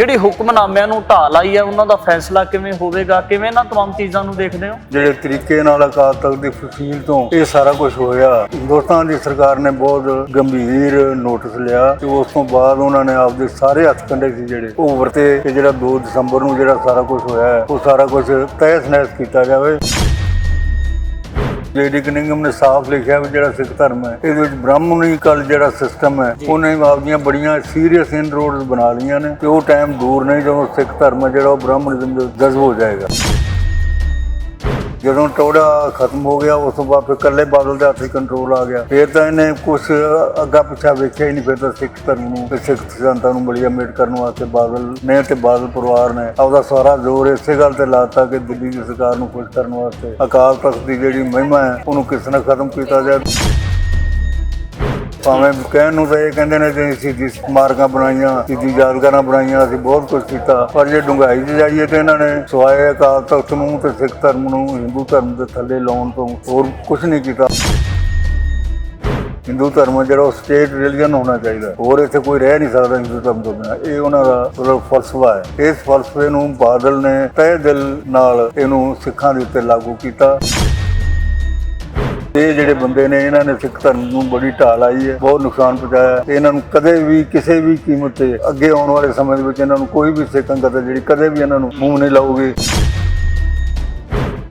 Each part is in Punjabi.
ਜਿਹੜੀ ਹੁਕਮਨਾਮਿਆਂ ਨੂੰ ਢਾਹ ਲਾਈ ਹੈ ਉਹਨਾਂ ਦਾ ਫੈਸਲਾ ਕਿਵੇਂ ਹੋਵੇਗਾ? ਕਿਵੇਂ ਨਾ ਤਮਾਮ ਚੀਜ਼ਾਂ ਨੂੰ ਦੇਖਦੇ ਹੋ? ਜਿਹੜੇ ਤਰੀਕੇ ਨਾਲ ਅਕਾਲ ਤਖਤ ਦੀ ਫਸੀਲ ਤੋਂ ਇਹ ਸਾਰਾ ਕੁਝ ਹੋਇਆ ਹਿੰਦੁਸਤਾਨ ਦੀ ਸਰਕਾਰ ਨੇ ਬਹੁਤ ਗੰਭੀਰ ਨੋਟਿਸ ਲਿਆ ਤੇ ਉਸ ਤੋਂ ਬਾਅਦ ਉਹਨਾਂ ਨੇ ਆਪਦੇ ਸਾਰੇ ਹੱਥ ਕੰਡੇ ਸੀ ਜਿਹੜੇ, ਉਹ ਵਰਤੇ ਕਿ ਜਿਹੜਾ 2 ਦਸੰਬਰ ਨੂੰ ਜਿਹੜਾ ਸਾਰਾ ਕੁਝ ਹੋਇਆ ਉਹ ਸਾਰਾ ਕੁਝ ਤਹਿਸ ਨਹਿਸ ਕੀਤਾ ਜਾਵੇ। ਜੇਡੀ ਕਨਿੰਗਮ ਨੇ ਸਾਫ਼ ਲਿਖਿਆ ਵੀ ਜਿਹੜਾ ਸਿੱਖ ਧਰਮ ਹੈ ਇਹਦੇ ਵਿੱਚ ਬ੍ਰਾਹਮਣੀਕਲ ਜਿਹੜਾ ਸਿਸਟਮ ਹੈ ਉਹਨੇ ਆਪਦੀਆਂ ਬੜੀਆਂ ਸੀਰੀਅਸ ਇਨਰੋਡਸ ਬਣਾ ਲਈਆਂ ਨੇ ਤੇ ਉਹ ਟਾਈਮ ਦੂਰ ਨਹੀਂ ਜਦੋਂ ਸਿੱਖ ਧਰਮ ਜਿਹੜਾ ਉਹ ਬ੍ਰਾਹਮਣਿਜ਼ਮ ਦੇ ਜਜ਼ਬ ਹੋ ਜਾਏਗਾ। ਜਦੋਂ ਟੋੜਾ ਖਤਮ ਹੋ ਗਿਆ, ਉਸ ਤੋਂ ਬਾਅਦ ਫਿਰ ਇਕੱਲੇ ਬਾਦਲ ਦੇ ਹੱਥ 'ਚ ਕੰਟਰੋਲ ਆ ਗਿਆ। ਫਿਰ ਤਾਂ ਇਹਨੇ ਕੁਝ ਅੱਗਾ ਪਿੱਛਾ ਵੇਖਿਆ ਹੀ ਨਹੀਂ, ਫਿਰ ਤਾਂ ਸਿੱਖ ਧਰਮ ਨੂੰ ਤੇ ਸਿੱਖ ਸਿਧਾਂਤਾਂ ਨੂੰ ਬੜੀ ਅਮੇਟ ਕਰਨ ਵਾਸਤੇ ਬਾਦਲ ਨੇ ਤੇ ਬਾਦਲ ਪਰਿਵਾਰ ਨੇ ਆਪਦਾ ਸਾਰਾ ਜ਼ੋਰ ਇਸੇ ਗੱਲ ਤੇ ਲਾਤਾ ਕਿ ਦਿੱਲੀ ਦੀ ਸਰਕਾਰ ਨੂੰ ਖੁਸ਼ ਕਰਨ ਵਾਸਤੇ ਅਕਾਲ ਤਖਤ ਦੀ ਜਿਹੜੀ ਮਹਿਮਾ ਹੈ, ਉਹਨੂੰ ਕਿਸ ਨਾਲ ਖਤਮ ਕੀਤਾ ਜਾਵੇ ਭਾਵੇਂ ਕਹਿਣ ਨੂੰ ਤਾਂ ਇਹ ਕਹਿੰਦੇ ਨੇ ਕਿ ਅਸੀਂ ਜਿਸ ਮਾਰਗਾਂ ਬਣਾਈਆਂ ਸਿੱਧੀ ਯਾਦਗਾਰਾਂ ਬਣਾਈਆਂ, ਅਸੀਂ ਬਹੁਤ ਕੁਝ ਕੀਤਾ। ਪਰ ਜੇ ਡੂੰਘਾਈ 'ਚ ਜਾਈਏ ਤੇ ਇਹਨਾਂ ਨੇ ਸਵਾਏ ਅਕਾਲ ਤਖਤ ਨੂੰ ਤੇ ਸਿੱਖ ਧਰਮ ਨੂੰ, ਹਿੰਦੂ ਧਰਮ ਦੇ ਥੱਲੇ ਲਾਉਣ ਤੋਂ ਹੋਰ ਕੁਝ ਨਹੀਂ ਕੀਤਾ। ਹਿੰਦੂ ਧਰਮ ਜਿਹੜਾ ਉਹ ਸਟੇਟ ਰਿਲੀਜਨ ਹੋਣਾ ਚਾਹੀਦਾ। ਹੋਰ ਇੱਥੇ ਕੋਈ ਰਹਿ ਨਹੀਂ ਸਕਦਾ ਹਿੰਦੂ ਧਰਮ ਤੋਂ ਬਿਨਾਂ। ਇਹ ਉਹਨਾਂ ਦਾ ਮਤਲਬ ਫਲਸਫਾ ਹੈ। ਇਸ ਫਲਸਫੇ ਨੂੰ ਬਾਦਲ ਨੇ ਤਹਿ ਦਿਲ ਨਾਲ ਇਹਨੂੰ ਸਿੱਖਾਂ ਦੇ ਉੱਤੇ ਲਾਗੂ ਕੀਤਾ। ਇਹ ਜਿਹੜੇ ਬੰਦੇ ਨੇ, ਇਹਨਾਂ ਨੇ ਸਿੱਖ ਧਰਮ ਨੂੰ ਬੜੀ ਢਾਲ ਆਈ ਹੈ, ਬਹੁਤ ਨੁਕਸਾਨ ਪਹੁੰਚਾਇਆ ਤੇ ਇਹਨਾਂ ਨੂੰ ਕਦੇ ਵੀ ਕਿਸੇ ਵੀ ਕੀਮਤ ਤੇ ਅੱਗੇ ਆਉਣ ਵਾਲੇ ਸਮੇਂ ਦੇ ਵਿੱਚ ਇਹਨਾਂ ਨੂੰ ਕੋਈ ਵੀ ਸਿੱਖ ਸੰਗਤ ਹੈ ਜਿਹੜੀ ਕਦੇ ਵੀ ਇਹਨਾਂ ਨੂੰ ਮੂੰਹ ਨਹੀਂ ਲਾਊਗੀ।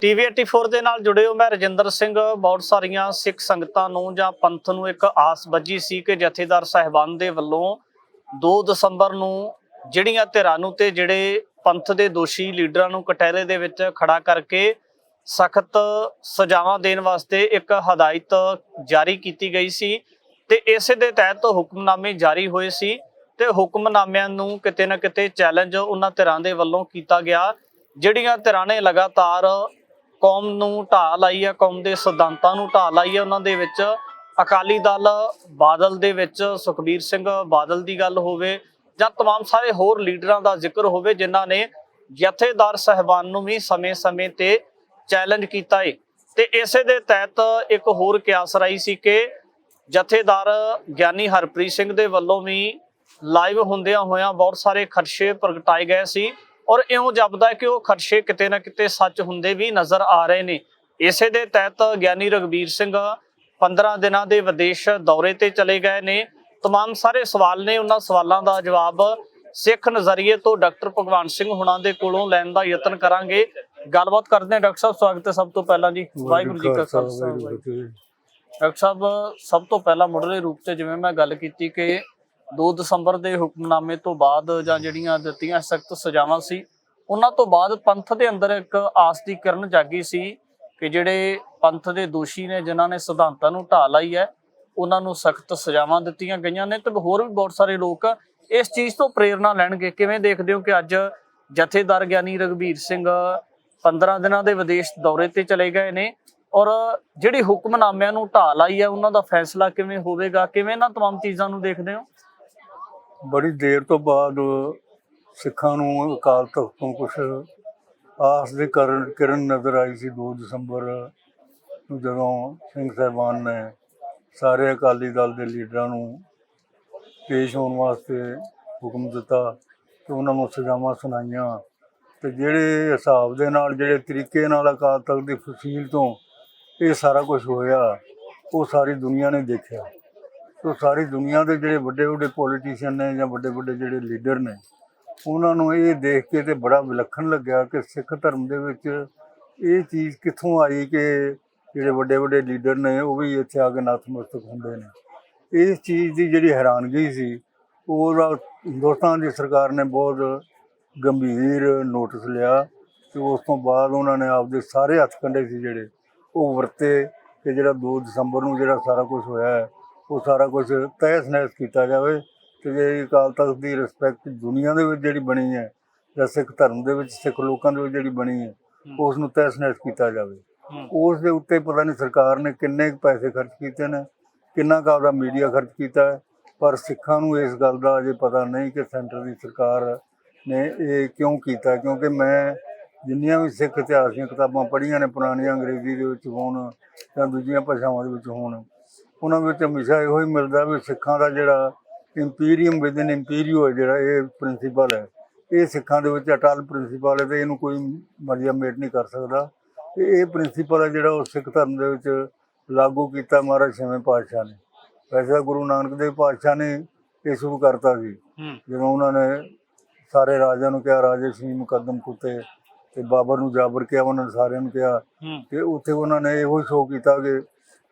ਟੀਵੀ 84 ਦੇ ਨਾਲ ਜੁੜੇ ਹੋ ਮੈਂ ਰਜਿੰਦਰ ਸਿੰਘ। ਬਹੁਤ ਸਾਰੀਆਂ ਸਿੱਖ ਸੰਗਤਾਂ ਨੂੰ ਜਾਂ ਪੰਥ ਨੂੰ ਇੱਕ ਆਸ ਬੱਜੀ ਸੀ ਕਿ ਜਥੇਦਾਰ ਸਾਹਿਬਾਨ ਦੇ ਵੱਲੋਂ 2 ਦਸੰਬਰ ਨੂੰ ਜਿਹੜੀਆਂ ਧਿਰਾਂ ਨੂੰ ਤੇ ਜਿਹੜੇ ਪੰਥ ਦੇ ਦੋਸ਼ੀ ਲੀਡਰਾਂ ਨੂੰ ਕਟਹਿਰੇ ਦੇ ਵਿੱਚ ਖੜਾ ਕਰਕੇ ਸਖਤ ਸਜ਼ਾਵਾਂ ਦੇਣ ਵਾਸਤੇ ਇੱਕ ਹਦਾਇਤ ਜਾਰੀ ਕੀਤੀ ਗਈ ਸੀ ਤੇ ਇਸੇ ਦੇ ਤਹਿਤ ਹੁਕਮਨਾਮੇ ਜਾਰੀ ਹੋਏ ਸੀ ਤੇ ਹੁਕਮਨਾਮਿਆਂ ਨੂੰ ਕਿਤੇ ਨਾ ਕਿਤੇ ਚੈਲੰਜ ਉਹਨਾਂ ਧਿਰਾਂ ਦੇ ਵੱਲੋਂ ਕੀਤਾ ਗਿਆ ਜਿਹੜੀਆਂ ਧਿਰਾਂ ਨੇ ਲਗਾਤਾਰ ਕੌਮ ਨੂੰ ਢਾਹ ਲਾਈ ਹੈ ਕੌਮ ਦੇ ਸਿਧਾਂਤਾਂ ਨੂੰ ਢਾਹ ਲਾਈ ਹੈ ਉਹਨਾਂ ਦੇ ਵਿੱਚ ਅਕਾਲੀ ਦਲ ਬਾਦਲ ਦੇ ਵਿੱਚ ਸੁਖਬੀਰ ਸਿੰਘ ਬਾਦਲ ਦੀ ਗੱਲ ਹੋਵੇ ਜਾਂ तमाम ਸਾਰੇ ਹੋਰ ਲੀਡਰਾਂ ਦਾ ਜ਼ਿਕਰ ਹੋਵੇ ਜਿਨ੍ਹਾਂ ਨੇ ਜਥੇਦਾਰ ਸਹਿਬਾਨ ਨੂੰ ਵੀ ਸਮੇਂ-ਸਮੇਂ ਤੇ ਚੈਲੰਜ ਕੀਤਾ ਏ ਤੇ ਇਸੇ ਦੇ ਤਹਿਤ ਇੱਕ ਹੋਰ ਕਿਆਸ ਰਾਈ ਸੀ ਕਿ ਜਥੇਦਾਰ ਗਿਆਨੀ ਹਰਪ੍ਰੀਤ ਸਿੰਘ ਦੇ ਵੱਲੋਂ ਵੀ ਲਾਈਵ ਹੁੰਦਿਆਂ ਹੋਇਆਂ ਬਹੁਤ ਸਾਰੇ ਖਰਸ਼ੇ ਪ੍ਰਗਟਾਏ ਗਏ ਸੀ ਔਰ ਇਉਂ ਜਾਪਦਾ ਹੈ ਕਿ ਉਹ ਖਰਸ਼ੇ ਕਿਤੇ ਨਾ ਕਿਤੇ ਸੱਚ ਹੁੰਦੇ ਵੀ ਨਜ਼ਰ ਆ ਰਹੇ ਨੇ ਇਸੇ ਦੇ ਤਹਿਤ ਗਿਆਨੀ ਰਗਵੀਰ ਸਿੰਘ 15 ਦਿਨਾਂ ਦੇ ਵਿਦੇਸ਼ ਦੌਰੇ ਤੇ ਚਲੇ ਗਏ ਨੇ तमाम ਸਾਰੇ ਸਵਾਲ ਨੇ ਉਹਨਾਂ ਸਵਾਲਾਂ ਦਾ ਜਵਾਬ ਸਿੱਖ ਨਜ਼ਰੀਏ ਤੋਂ ਡਾਕਟਰ ਭਗਵਾਨ ਸਿੰਘ ਹੁਣਾਂ ਦੇ ਕੋਲੋਂ ਲੈਣ ਦਾ ਯਤਨ ਕਰਾਂਗੇ ਗੱਲਬਾਤ ਕਰਦੇ ਹਾਂ। ਡਾਕਟਰ ਸਾਹਿਬ ਸਵਾਗਤ ਹੈ ਸਭ ਤੋਂ ਪਹਿਲਾਂ ਜੀ। ਵਾਹਿਗੁਰੂ ਜੀ ਕਾ ਖਾਲਸਾ ਵਾਹਿਗੁਰੂ ਜੀ। ਡਾਕਟਰ ਸਾਹਿਬ ਸਭ ਤੋਂ ਪਹਿਲਾਂ ਮੁੱਢਲੇ ਰੂਪ ਤੇ ਜਿਵੇਂ ਮੈਂ ਗੱਲ ਕੀਤੀ ਕਿ 2 ਦਸੰਬਰ ਦੇ ਹੁਕਮਨਾਮੇ ਤੋਂ ਬਾਅਦ ਜਾਂ ਜਿਹੜੀਆਂ ਦਿੱਤੀਆਂ ਸਖਤ ਸਜ਼ਾਵਾਂ ਸੀ ਉਹਨਾਂ ਤੋਂ ਬਾਅਦ ਪੰਥ ਦੇ ਅੰਦਰ ਇੱਕ ਆਸ ਦੀ ਕਿਰਨ ਜਾਗੀ ਸੀ ਕਿ ਜਿਹੜੇ ਪੰਥ ਦੇ ਦੋਸ਼ੀ ਨੇ ਜਿਨ੍ਹਾਂ ਨੇ ਸਿਧਾਂਤਾਂ ਨੂੰ ਢਾਹ ਲਾਈ ਹੈ ਉਹਨਾਂ ਨੂੰ ਸਖਤ ਸਜ਼ਾਵਾਂ ਦਿੱਤੀਆਂ ਗਈਆਂ ਨੇ ਤੇ ਹੋਰ ਵੀ ਬਹੁਤ ਸਾਰੇ ਲੋਕ ਇਸ ਚੀਜ਼ ਤੋਂ ਪ੍ਰੇਰਣਾ ਲੈਣਗੇ। ਕਿਵੇਂ ਦੇਖਦੇ ਹੋ ਕਿ ਅੱਜ ਜਥੇਦਾਰ ਗਿਆਨੀ ਰਗਵੀਰ ਸਿੰਘ 15 ਦਿਨਾਂ ਦੇ ਵਿਦੇਸ਼ ਦੌਰੇ ਤੇ ਚਲੇ ਗਏ ਨੇ ਔਰ ਜਿਹੜੀ ਹੁਕਮਨਾਮਿਆਂ ਨੂੰ ਢਾਹ ਲਾਈ ਹੈ ਉਹਨਾਂ ਦਾ ਫੈਸਲਾ ਕਿਵੇਂ ਹੋਵੇਗਾ ਕਿਵੇਂ ਨਾ तमाम ਚੀਜ਼ਾਂ ਨੂੰ ਦੇਖਦੇ ਹੋ ਬੜੀ ਦੇਰ ਤੋਂ ਬਾਅਦ ਸਿੱਖਾਂ ਨੂੰ ਅਕਾਲ ਤਖਤ ਤੋਂ ਕੁਝ ਆਸ ਦੇ ਕਰਨ ਕਿਰਨ ਨਜ਼ਰ ਆਈ ਸੀ 2 ਦਸੰਬਰ ਨੂੰ ਜਦੋਂ ਸਿੰਘ ਸਾਹਿਬਾਨ ਨੇ ਸਾਰੇ ਅਕਾਲੀ ਦਲ ਦੇ ਲੀਡਰਾਂ ਨੂੰ ਪੇਸ਼ ਹੋਣ ਵਾਸਤੇ ਹੁਕਮ ਦਿੱਤਾ ਤੇ ਉਹਨਾਂ ਨੂੰ ਸਜ਼ਾਵਾਂ ਸੁਣਾਈਆਂ ਤੇ ਜਿਹੜੇ ਹਿਸਾਬ ਦੇ ਨਾਲ, ਜਿਹੜੇ ਤਰੀਕੇ ਨਾਲ ਅਕਾਲ ਤਖਤ ਦੀ ਫਸੀਲ ਤੋਂ ਇਹ ਸਾਰਾ ਕੁਝ ਹੋਇਆ, ਉਹ ਸਾਰੀ ਦੁਨੀਆ ਨੇ ਦੇਖਿਆ। ਸੋ ਸਾਰੀ ਦੁਨੀਆ ਦੇ ਜਿਹੜੇ ਵੱਡੇ ਵੱਡੇ ਪੋਲੀਟੀਸ਼ੀਅਨ ਨੇ ਜਾਂ ਵੱਡੇ ਵੱਡੇ ਜਿਹੜੇ ਲੀਡਰ ਨੇ, ਉਹਨਾਂ ਨੂੰ ਇਹ ਦੇਖ ਕੇ ਤੇ ਬੜਾ ਵਿਲੱਖਣ ਲੱਗਿਆ ਕਿ ਸਿੱਖ ਧਰਮ ਦੇ ਵਿੱਚ ਇਹ ਚੀਜ਼ ਕਿੱਥੋਂ ਆਈ ਕਿ ਜਿਹੜੇ ਵੱਡੇ ਵੱਡੇ ਲੀਡਰ ਨੇ, ਉਹ ਵੀ ਇੱਥੇ ਆ ਕੇ ਨਤਮਸਤਕ ਹੁੰਦੇ ਨੇ। ਇਸ ਚੀਜ਼ ਦੀ ਜਿਹੜੀ ਹੈਰਾਨਗੀ ਸੀ ਉਹਦਾ ਹਿੰਦੁਸਤਾਨ ਦੀ ਸਰਕਾਰ ਨੇ ਬਹੁਤ ਗੰਭੀਰ ਨੋਟਿਸ ਲਿਆ ਤੇ ਉਸ ਤੋਂ ਬਾਅਦ ਉਹਨਾਂ ਨੇ ਆਪਦੇ ਸਾਰੇ ਹੱਥ ਕੰਡੇ ਸੀ ਜਿਹੜੇ ਉਹ ਵਰਤੇ ਕਿ ਜਿਹੜਾ 2 ਦਸੰਬਰ ਨੂੰ ਜਿਹੜਾ ਸਾਰਾ ਕੁਝ ਹੋਇਆ ਹੈ ਉਹ ਸਾਰਾ ਕੁਝ ਤਹਿਸ ਨਹਿਸ ਕੀਤਾ ਜਾਵੇ ਤੇ ਜੇ ਅਕਾਲ ਤਖਤ ਦੀ ਰਿਸਪੈਕਟ ਦੁਨੀਆ ਦੇ ਵਿੱਚ ਜਿਹੜੀ ਬਣੀ ਹੈ ਜਾਂ ਸਿੱਖ ਧਰਮ ਦੇ ਵਿੱਚ ਸਿੱਖ ਲੋਕਾਂ ਦੇ ਵਿੱਚ ਜਿਹੜੀ ਬਣੀ ਹੈ ਉਸ ਨੂੰ ਤਹਿਸ ਨਹਿਸ ਕੀਤਾ ਜਾਵੇ। ਉਸ ਦੇ ਉੱਤੇ ਪਤਾ ਨਹੀਂ ਸਰਕਾਰ ਨੇ ਕਿੰਨੇ ਪੈਸੇ ਖਰਚ ਕੀਤੇ ਨੇ ਕਿੰਨਾ ਕੁ ਆਪਦਾ ਮੀਡੀਆ ਖਰਚ ਕੀਤਾ ਹੈ ਪਰ ਸਿੱਖਾਂ ਨੂੰ ਇਸ ਗੱਲ ਦਾ ਅਜੇ ਪਤਾ ਨਹੀਂ ਕਿ ਸੈਂਟਰ ਦੀ ਸਰਕਾਰ ਨੇ ਇਹ ਕਿਉਂ ਕੀਤਾ? ਕਿਉਂਕਿ ਮੈਂ ਜਿੰਨੀਆਂ ਵੀ ਸਿੱਖ ਇਤਿਹਾਸ ਦੀਆਂ ਕਿਤਾਬਾਂ ਪੜ੍ਹੀਆਂ ਨੇ ਪੁਰਾਣੀਆਂ ਅੰਗਰੇਜ਼ੀ ਦੇ ਵਿੱਚ ਹੋਣ ਜਾਂ ਦੂਜੀਆਂ ਭਾਸ਼ਾਵਾਂ ਦੇ ਵਿੱਚ ਹੋਣ ਉਹਨਾਂ ਵਿੱਚ ਹਮੇਸ਼ਾ ਇਹੋ ਹੀ ਮਿਲਦਾ ਵੀ ਸਿੱਖਾਂ ਦਾ ਜਿਹੜਾ ਇੰਪੀਰੀਅਮ ਵਿਦਨ ਇੰਪੀਰੀਓ ਹੈ ਜਿਹੜਾ ਇਹ ਪ੍ਰਿੰਸੀਪਲ ਹੈ। ਇਹ ਸਿੱਖਾਂ ਦੇ ਵਿੱਚ ਅਟਲ ਪ੍ਰਿੰਸੀਪਲ ਹੈ ਤੇ ਇਹਨੂੰ ਕੋਈ ਮਰਜ਼ੀ ਮੇਟ ਨਹੀਂ ਕਰ ਸਕਦਾ। ਤੇ ਇਹ ਪ੍ਰਿੰਸੀਪਲ ਹੈ ਜਿਹੜਾ ਉਹ ਸਿੱਖ ਧਰਮ ਦੇ ਵਿੱਚ ਲਾਗੂ ਕੀਤਾ ਮਹਾਰਾਜ ਛੇਵੇਂ ਪਾਤਸ਼ਾਹ ਨੇ। ਵੈਸੇ ਗੁਰੂ ਨਾਨਕ ਦੇਵ ਪਾਤਸ਼ਾਹ ਨੇ ਇਹ ਸ਼ੁਰੂ ਕਰਤਾ ਸੀ। ਜਦੋਂ ਉਹਨਾਂ ਨੇ ਸਾਰੇ ਰਾਜਿਆਂ ਨੂੰ ਕਿਹਾ ਰਾਜੇ ਸੀ ਮੁਕੱਦਮ ਕੁੱਤੇ ਤੇ ਬਾਬਰ ਨੂੰ ਜਾਬਰ ਕਿਹਾ ਉਹਨਾਂ ਨੇ ਸਾਰਿਆਂ ਨੂੰ ਕਿਹਾ ਹੂੰ। ਤੇ ਉੱਥੇ ਉਹਨਾਂ ਨੇ ਇਹੋ ਸ਼ੋਅ ਕੀਤਾ ਕਿ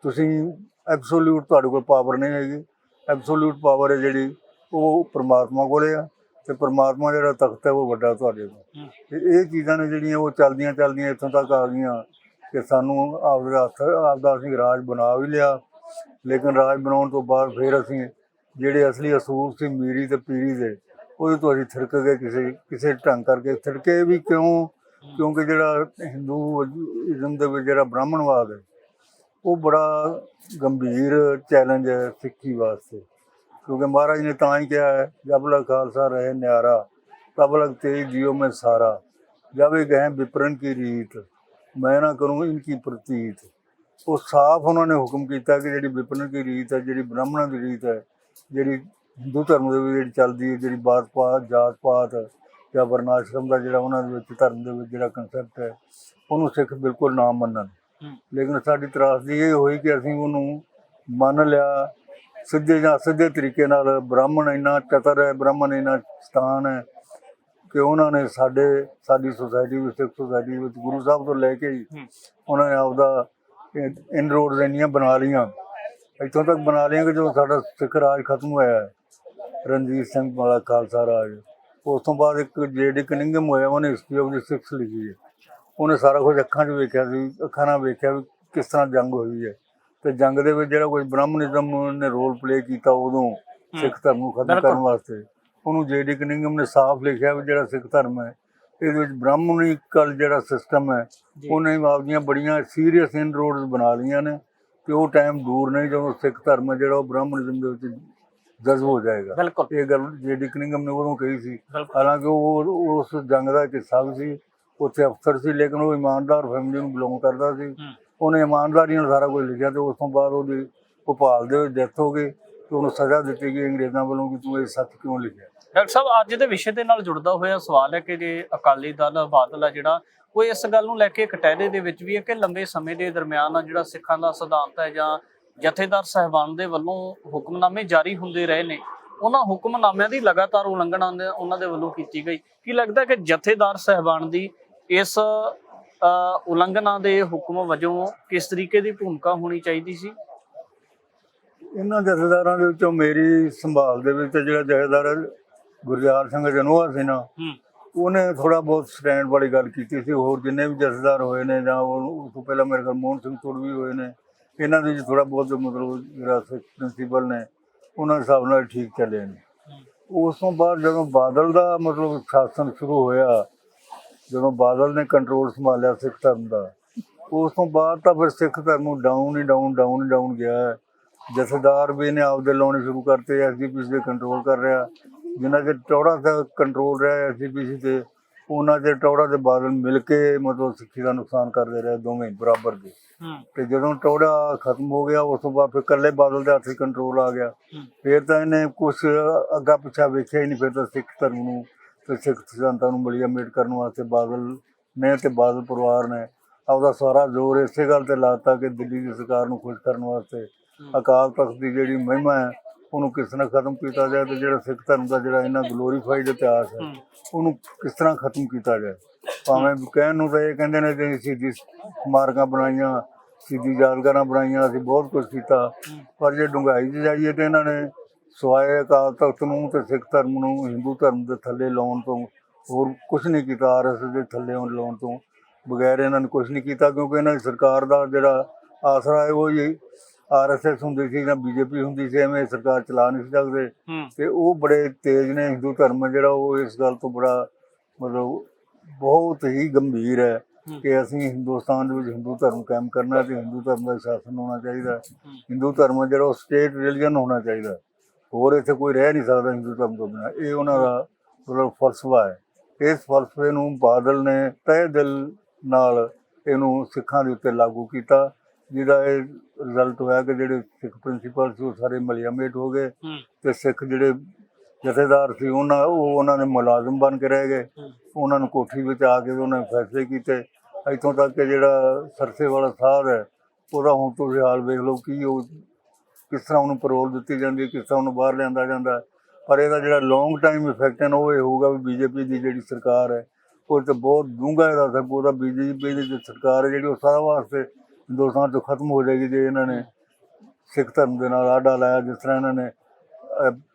ਤੁਸੀਂ ਐਬਸੋਲੂਟ ਤੁਹਾਡੇ ਕੋਲ ਪਾਵਰ ਨਹੀਂ ਹੈਗੀ। ਐਬਸੋਲੂਟ ਪਾਵਰ ਹੈ ਜਿਹੜੀ ਉਹ ਪ੍ਰਮਾਤਮਾ ਕੋਲੇ ਆ ਤੇ ਪ੍ਰਮਾਤਮਾ ਜਿਹੜਾ ਤਖਤ ਹੈ ਉਹ ਵੱਡਾ ਤੁਹਾਡੇ ਕੋਲ। ਹੂੰ। ਤੇ ਇਹ ਚੀਜ਼ਾਂ ਨੇ ਜਿਹੜੀਆਂ ਉਹ ਚੱਲਦੀਆਂ ਚੱਲਦੀਆਂ ਇੱਥੋਂ ਤੱਕ ਆ ਗਈਆਂ ਕਿ ਸਾਨੂੰ ਆਪਦੇ ਹੱਥ ਆਪਦਾ ਅਸੀਂ ਰਾਜ ਬਣਾ ਵੀ ਲਿਆ। ਲੇਕਿਨ ਰਾਜ ਬਣਾਉਣ ਤੋਂ ਬਾਅਦ ਫਿਰ ਅਸੀਂ ਜਿਹੜੇ ਅਸਲੀ ਅਸੂਲ ਸੀ ਮੀਰੀ ਤੇ ਪੀਰੀ ਦੇ ਉਹਦੇ ਤੋਂ ਅਸੀਂ ਥਿਰਕ ਗਏ ਕਿਸੇ ਕਿਸੇ ਢੰਗ ਕਰਕੇ ਥਿਰਕੇ ਵੀ ਕਿਉਂ, ਕਿਉਂਕਿ ਜਿਹੜਾ ਹਿੰਦੂ ਇਜ਼ਮ ਦੇ ਵਿੱਚ ਜਿਹੜਾ ਬ੍ਰਾਹਮਣਵਾਦ ਹੈ, ਉਹ ਬੜਾ ਗੰਭੀਰ ਚੈਲੰਜ ਹੈ ਸਿੱਖੀ ਵਾਸਤੇ। ਕਿਉਂਕਿ ਮਹਾਰਾਜ ਨੇ ਤਾਂ ਹੀ ਕਿਹਾ ਹੈ ਜਬ ਲਗ ਖਾਲਸਾ ਰਹੇ ਨਿਆਰਾ ਤਬ ਲਗ ਤੇਜ ਜਿਉ ਮੈਂ ਸਾਰਾ ਜਬ ਇਹ ਗਏ ਵਿਪਰਨ ਕੀ ਰੀਤ, ਮੈਂ ਨਾ ਕਰੂੰ ਇਨਕੀ ਪ੍ਰਤੀਤ। ਉਹ ਸਾਫ਼ ਉਹਨਾਂ ਨੇ ਹੁਕਮ ਕੀਤਾ ਕਿ ਜਿਹੜੀ ਵਿਪਰਨ ਕੀ ਰੀਤ ਹੈ, ਜਿਹੜੀ ਬ੍ਰਾਹਮਣਾਂ ਦੀ ਰੀਤ ਹੈ, ਜਿਹੜੀ ਹਿੰਦੂ ਧਰਮ ਦੇ ਵਿੱਚ ਜਿਹੜੀ ਚੱਲਦੀ ਹੈ ਜਿਹੜੀ ਬਾਤ ਪਾਤ ਜਾਤ ਪਾਤ ਜਾਂ ਵਰਨਾਸ਼ਰਮ ਦਾ ਜਿਹੜਾ ਉਹਨਾਂ ਦੇ ਵਿੱਚ ਧਰਮ ਦੇ ਵਿੱਚ ਜਿਹੜਾ ਕਨਸੈਪਟ ਹੈ ਉਹਨੂੰ ਸਿੱਖ ਬਿਲਕੁਲ ਨਾ ਮੰਨਣ। ਲੇਕਿਨ ਸਾਡੀ ਤਰਾਸਦੀ ਇਹ ਹੋਈ ਕਿ ਅਸੀਂ ਉਹਨੂੰ ਮੰਨ ਲਿਆ ਸਿੱਧੇ ਜਾਂ ਸਿੱਧੇ ਤਰੀਕੇ ਨਾਲ ਬ੍ਰਾਹਮਣ ਇੰਨਾ ਚਤਰ ਹੈ ਬ੍ਰਾਹਮਣ ਇੰਨਾ ਸਥਾਨ ਹੈ ਕਿ ਉਹਨਾਂ ਨੇ ਸਾਡੇ ਸਾਡੀ ਸੁਸਾਇਟੀ ਵਿੱਚ ਸਿੱਖ ਸੁਸਾਇਟੀ ਵਿੱਚ ਗੁਰੂ ਸਾਹਿਬ ਤੋਂ ਲੈ ਕੇ। ਉਹਨਾਂ ਨੇ ਆਪਦਾ ਇਨ ਰੋਡ ਇੰਨੀਆਂ ਬਣਾ ਲੀਆਂ ਇੱਥੋਂ ਤੱਕ ਬਣਾ ਲਈਆਂ ਕਿ ਜਦੋਂ ਸਾਡਾ ਸਿੱਖ ਰਾਜ ਖਤਮ ਹੋਇਆ ਹੈ, ਰਣਜੀਤ ਸਿੰਘ ਵਾਲਾ ਖਾਲਸਾ ਰਾਜ। ਉਸ ਤੋਂ ਬਾਅਦ ਇੱਕ ਜੇਡੀ ਕਨਿੰਗਮ ਹੋਇਆ ਉਹਨੇ ਹਿਸਟਰੀ ਆਫ ਦੀ ਸਿਕਸ ਲਿਖੀ ਹੈ। ਉਹਨੇ ਸਾਰਾ ਕੁਝ ਅੱਖਾਂ 'ਚ ਵੇਖਿਆ ਸੀ ਅੱਖਾਂ ਨਾਲ ਵੇਖਿਆ ਵੀ ਕਿਸ ਤਰ੍ਹਾਂ ਜੰਗ ਹੋਈ ਹੈ। ਤੇ ਜੰਗ ਦੇ ਵਿੱਚ ਜਿਹੜਾ ਕੋਈ ਬ੍ਰਾਹਮਣਿਜ਼ਮ ਨੇ ਰੋਲ ਪਲੇ ਕੀਤਾ ਉਦੋਂ ਸਿੱਖ ਧਰਮ ਨੂੰ ਖਤਮ। ਕਰਨ ਵਾਸਤੇ ਉਹਨੂੰ ਜੇਡੀ ਕਨਿੰਗਮ ਨੇ ਸਾਫ਼ ਲਿਖਿਆ ਵੀ ਜਿਹੜਾ ਸਿੱਖ ਧਰਮ ਹੈ ਇਹਦੇ ਵਿੱਚ ਬ੍ਰਾਹਮਣਿਕਲ ਜਿਹੜਾ ਸਿਸਟਮ ਹੈ। ਉਹਨੇ ਆਪਦੀਆਂ ਬੜੀਆਂ ਸੀਰੀਅਸ ਇਨ ਰੋਡਸ ਬਣਾ ਲਈਆਂ ਨੇ। ਕਿ ਉਹ ਟਾਈਮ ਦੂਰ ਨਹੀਂ ਜਦੋਂ ਸਿੱਖ ਧਰਮ ਜਿਹੜਾ ਉਹ ਬ੍ਰਾਹਮਣਿਜ਼ਮ ਦੇ ਵਿੱਚ ਜਜ਼ਬ ਹੋ ਜਾਏਗਾ। ਬਿਲਕੁਲ। ਇਹ ਗੱਲ ਜੇਡੀ ਕਨਿੰਗਮ ਨੇ ਉਦੋਂ ਕਹੀ ਸੀ। ਹਾਲਾਂਕਿ ਉਹ ਉਸ ਜੰਗ ਦਾ ਇੱਕ ਹਿੱਸਾ ਵੀ ਸੀ ਉੱਥੇ ਅਫਸਰ ਸੀ ਲੇਕਿਨ ਉਹ ਇਮਾਨਦਾਰ ਫੈਮਿਲੀ ਨੂੰ ਬਿਲੋਂਗ ਕਰਦਾ ਸੀ। ਉਹਨੇ ਇਮਾਨਦਾਰੀ ਨਾਲ ਸਾਰਾ ਕੁਝ ਲਿਖਿਆ ਤੇ ਉਸ ਤੋਂ ਬਾਅਦ ਉਹਦੀ ਭੋਪਾਲ ਦੇ ਵਿੱਚ ਡੈਥ ਹੋ ਗਈ ਤੇ ਉਹਨੂੰ ਸਜ਼ਾ ਦਿੱਤੀ ਗਈ ਅੰਗਰੇਜ਼ਾਂ ਵੱਲੋਂ ਕਿ ਤੂੰ ਇਹ ਸੱਚ ਕਿਉਂ ਲਿਖਿਆ? ਡਾਕਟਰ ਸਾਹਿਬ ਅੱਜ ਦੇ ਵਿਸ਼ੇ ਦੇ ਨਾਲ ਜੁੜਦਾ ਹੋਇਆ ਸਵਾਲ ਹੈ ਕਿ ਜੇ ਅਕਾਲੀ ਦਲ ਬਾਦਲ ਆ ਜਿਹੜਾ ਉਹ ਇਸ ਗੱਲ ਨੂੰ ਲੈ ਕੇ ਕਟਹਿਰੇ ਦੇ ਵਿੱਚ ਵੀ ਹੈ ਕਿ ਲੰਬੇ ਸਮੇਂ ਦੇ ਦਰਮਿਆਨ ਆ ਜਿਹੜਾ ਸਿੱਖਾਂ ਦਾ ਸਿਧਾਂਤ ਹੈ ਜਾਂ ਜਥੇਦਾਰ ਸਹਿਬਾਨ ਦੇ ਵੱਲੋਂ ਹੁਕਮਨਾਮੇ ਜਾਰੀ ਹੁੰਦੇ ਰਹੇ ਨੇ। ਉਹਨਾਂ ਹੁਕਮਨਾਮਿਆਂ ਦੀ ਲਗਾਤਾਰ ਉਲੰਘਣਾ ਉਹਨਾਂ ਦੇ ਵੱਲੋਂ ਕੀਤੀ ਗਈ। ਕੀ ਲੱਗਦਾ ਕਿ ਜਥੇਦਾਰ ਸਹਿਬਾਨ ਦੀ ਇਸ ਉਲੰਘਣਾ ਦੇ ਹੁਕਮ ਵਜੋਂ ਕਿਸ ਤਰੀਕੇ ਦੀ ਭੂਮਿਕਾ ਹੋਣੀ ਚਾਹੀਦੀ ਸੀ? ਇਹਨਾਂ ਜਥੇਦਾਰਾਂ ਦੇ ਵਿੱਚੋਂ ਮੇਰੀ ਸੰਭਾਲ ਦੇ ਵਿੱਚ ਜਿਹੜਾ ਜਥੇਦਾਰ ਗੁਰਜਾਰ ਸਿੰਘ ਜਨੋਆ ਸੀ ਨਾ ਉਹਨੇ ਥੋੜਾ ਬਹੁਤ ਸਟੈਂਡ ਵਾਲੀ ਗੱਲ ਕੀਤੀ ਸੀ। ਹੋਰ ਜਿੰਨੇ ਵੀ ਜਥੇਦਾਰ ਹੋਏ ਨੇ ਜਾਂ ਉਹ ਤੋਂ ਪਹਿਲਾਂ ਮੇਰੇ ਕੋਲ ਮੋਹਨ ਸਿੰਘ ਤੁੜਵੀ ਹੋਏ ਨੇ। ਇਹਨਾਂ ਦੇ ਵਿੱਚ ਥੋੜਾ ਬਹੁਤ ਮਤਲਬ ਜਿਹੜਾ ਪ੍ਰਿੰਸੀਪਲ ਨੇ, ਉਹਨਾਂ ਦੇ ਹਿਸਾਬ ਨਾਲ ਠੀਕ ਚੱਲੇ ਨੇ। ਉਸ ਤੋਂ ਬਾਅਦ ਜਦੋਂ ਬਾਦਲ ਦਾ ਮਤਲਬ ਸ਼ਾਸਨ ਸ਼ੁਰੂ ਹੋਇਆ, ਜਦੋਂ ਬਾਦਲ ਨੇ ਕੰਟਰੋਲ ਸੰਭਾਲਿਆ ਸਿੱਖ ਧਰਮ ਦਾ, ਉਸ ਤੋਂ ਬਾਅਦ ਤਾਂ ਫਿਰ ਸਿੱਖ ਧਰਮ ਨੂੰ ਡਾਊਨ ਹੀ ਡਾਊਨ ਡਾਊਨ ਹੀ ਡਾਊਨ ਗਿਆ। ਹੈ। ਜਥੇਦਾਰ ਵੀ ਨੇ ਆਪਦੇ ਲਾਉਣੇ ਸ਼ੁਰੂ ਕਰਤੇ ਐਸਜੀਪੀਸੀ ਦੇ ਕੰਟਰੋਲ ਕਰ ਰਿਹਾ। ਜਿਨ੍ਹਾਂ ਦੇ ਟੌੜਾ ਦਾ ਕੰਟਰੋਲ ਰਿਹਾ ਐਸਜੀਪੀਸੀ ਤੇ, ਉਹਨਾਂ ਦੇ ਟੌੜਾ ਦੇ ਬਾਦਲ ਮਿਲ ਕੇ ਮਤਲਬ ਸਿੱਖੀ ਦਾ ਨੁਕਸਾਨ ਕਰਦੇ ਰਹੇ ਦੋਵੇਂ ਬਰਾਬਰ ਦੇ। ਤੇ ਜਦੋਂ ਟੌੜਾ ਖਤਮ ਹੋ ਗਿਆ ਉਸ ਤੋਂ ਬਾਅਦ ਫਿਰ ਇਕੱਲੇ ਬਾਦਲ ਦੇ ਹੱਥ ਕੰਟਰੋਲ ਆ ਗਿਆ। ਫਿਰ ਤਾਂ ਇਹਨੇ ਕੁਝ ਅੱਗਾ ਪਿੱਛਾ ਵੇਖਿਆ ਹੀ ਨਹੀਂ ਫਿਰ ਤਾਂ ਸਿੱਖ ਧਰਮ ਨੂੰ ਤੇ ਸਿੱਖ ਸਿਧਾਂਤਾਂ ਨੂੰ ਬਲੀਆ ਮੇਟ ਕਰਨ ਵਾਸਤੇ ਬਾਦਲ ਨੇ ਤੇ ਬਾਦਲ ਪਰਿਵਾਰ ਨੇ ਆਪਦਾ ਸਾਰਾ ਜ਼ੋਰ ਇਸੇ ਗੱਲ ਤੇ ਲਾਤਾ ਕਿ ਦਿੱਲੀ ਦੀ ਸਰਕਾਰ ਨੂੰ ਖੁਸ਼ ਕਰਨ ਵਾਸਤੇ ਅਕਾਲ ਤਖਤ ਦੀ ਜਿਹੜੀ ਮਹਿਮਾ ਹੈ ਉਹਨੂੰ ਕਿਸ ਤਰ੍ਹਾਂ ਖਤਮ ਕੀਤਾ ਜਾਏ ਤੇ ਜਿਹੜਾ ਸਿੱਖ ਧਰਮ ਦਾ ਜਿਹੜਾ ਇੰਨਾ ਗਲੋਰੀਫਾਈਡ ਇਤਿਹਾਸ ਹੈ, ਉਹਨੂੰ ਕਿਸ ਤਰ੍ਹਾਂ ਖਤਮ ਕੀਤਾ ਜਾਏ? ਭਾਵੇਂ ਕਹਿਣ ਨੂੰ ਤਾਂ ਇਹ ਕਹਿੰਦੇ ਨੇ ਕਿ ਸਿੱਧੀ ਸਮਾਰਕਾਂ ਬਣਾਈਆਂ ਸਿੱਧੀ ਯਾਦਗਾਰਾਂ ਬਣਾਈਆਂ, ਅਸੀਂ ਬਹੁਤ ਕੁਝ ਕੀਤਾ। ਪਰ ਜੇ ਡੁੰਗਾਈ 'ਚ ਜਾਈਏ ਤੇ ਇਹਨਾਂ ਨੇ ਸਵਾਏ ਅਕਾਲ ਤਖਤ ਨੂੰ ਤੇ ਸਿੱਖ ਧਰਮ ਨੂੰ, ਹਿੰਦੂ ਧਰਮ ਦੇ ਥੱਲੇ ਲਾਉਣ ਤੋਂ ਹੋਰ ਕੁਝ ਨਹੀਂ ਕੀਤਾ ਆਰਐਸ ਦੇ ਥੱਲੇ ਲਾਉਣ ਤੋਂ ਬਗੈਰ ਇਹਨਾਂ ਨੇ ਕੁਝ ਨਹੀਂ ਕੀਤਾ ਕਿਉਂਕਿ ਇਹਨਾਂ ਦੀ ਸਰਕਾਰ ਦਾ ਜਿਹੜਾ ਆਸਰਾ ਹੈ ਉਹ ਹੀ ਆਰਐਸਐਸ ਹੁੰਦੀ ਸੀ ਜਾਂ ਬੀਜੇਪੀ ਹੁੰਦੀ ਸੀ ਐਵੇਂ ਸਰਕਾਰ ਚਲਾ ਨਹੀਂ ਸੀ ਸਕਦੇ ਤੇ ਉਹ ਬੜੇ ਤੇਜ਼ ਨੇ ਹਿੰਦੂ ਧਰਮ ਜਿਹੜਾ ਉਹ ਇਸ ਗੱਲ ਤੋਂ ਬੜਾ ਮਤਲਬ ਬਹੁਤ ਹੀ ਗੰਭੀਰ ਹੈ। ਕਿ ਅਸੀਂ ਹਿੰਦੁਸਤਾਨ ਦੇ ਵਿੱਚ ਹਿੰਦੂ ਧਰਮ ਕਾਇਮ ਕਰਨਾ ਤੇ ਹਿੰਦੂ ਧਰਮ ਦਾ ਸ਼ਾਸਨ ਹੋਣਾ ਚਾਹੀਦਾ। ਹਿੰਦੂ ਧਰਮ ਜਿਹੜਾ ਉਹ ਸਟੇਟ ਰਿਲੀਜਨ ਹੋਣਾ ਚਾਹੀਦਾ। ਹੋਰ ਇੱਥੇ ਕੋਈ ਰਹਿ ਨਹੀਂ ਸਕਦਾ ਹਿੰਦੂ ਧਰਮ ਤੋਂ ਬਿਨਾਂ ਇਹ ਉਹਨਾਂ ਦਾ ਮਤਲਬ ਫਲਸਫਾ ਹੈ ਇਸ ਫਲਸਫੇ ਨੂੰ ਬਾਦਲ ਨੇ ਤਹਿ ਦਿਲ ਨਾਲ ਇਹਨੂੰ ਸਿੱਖਾਂ ਦੇ ਉੱਤੇ ਲਾਗੂ ਕੀਤਾ ਜਿਹਦਾ ਇਹ ਰਿਜ਼ਲਟ ਹੋਇਆ ਕਿ ਜਿਹੜੇ ਸਿੱਖ ਪ੍ਰਿੰਸੀਪਲ ਸੀ ਉਹ ਸਾਰੇ ਮਲਿਆਮੇਟ ਹੋ ਗਏ ਤੇ ਸਿੱਖ ਜਿਹੜੇ ਜਥੇਦਾਰ ਸੀ ਉਹਨਾਂ ਉਹ ਉਹਨਾਂ ਦੇ ਮੁਲਾਜ਼ਮ ਬਣ ਕੇ ਰਹਿ ਗਏ। ਉਹਨਾਂ ਨੂੰ ਕੋਠੀ ਵਿੱਚ ਆ ਕੇ ਉਹਨਾਂ ਨੇ ਫੈਸਲੇ ਕੀਤੇ ਇੱਥੋਂ ਤੱਕ ਕਿ ਜਿਹੜਾ ਸਰਸੇ ਵਾਲਾ ਸਾਧ ਹੈ ਉਹਦਾ ਹੁਣ ਤੁਸੀਂ ਹਾਲ ਵੇਖ ਲਓ ਕੀ ਉਹ ਕਿਸ ਤਰ੍ਹਾਂ ਉਹਨੂੰ ਪਰੋਲ ਦਿੱਤੀ ਜਾਂਦੀ ਹੈ ਕਿਸ ਤਰ੍ਹਾਂ ਉਹਨੂੰ ਬਾਹਰ ਲਿਆਂਦਾ ਜਾਂਦਾ। ਪਰ ਇਹਦਾ ਜਿਹੜਾ ਲੌਂਗ ਟਾਈਮ ਇਫੈਕਟ ਹੈ ਨਾ ਉਹ ਇਹ ਹੋਊਗਾ ਵੀ ਬੀਜੇਪੀ ਦੀ ਜਿਹੜੀ ਸਰਕਾਰ ਹੈ ਉਹ ਤੇ ਬਹੁਤ ਡੂੰਘਾ ਇਹਦਾ ਅਸਰ ਉਹਦਾ ਬੀਜੇਪੀ ਦੀ ਜਿਹੜੀ ਸਰਕਾਰ ਹੈ ਜਿਹੜੀ ਉਹ ਸਾਰਾ ਵਾਸਤੇ ਹਿੰਦੁਸਤਾਨ ਤੋਂ ਖਤਮ ਹੋ ਜਾਏਗੀ ਜੇ ਇਹਨਾਂ ਨੇ ਸਿੱਖ ਧਰਮ ਦੇ ਨਾਲ ਆਡਾ ਲਾਇਆ ਜਿਸ ਤਰ੍ਹਾਂ ਇਹਨਾਂ ਨੇ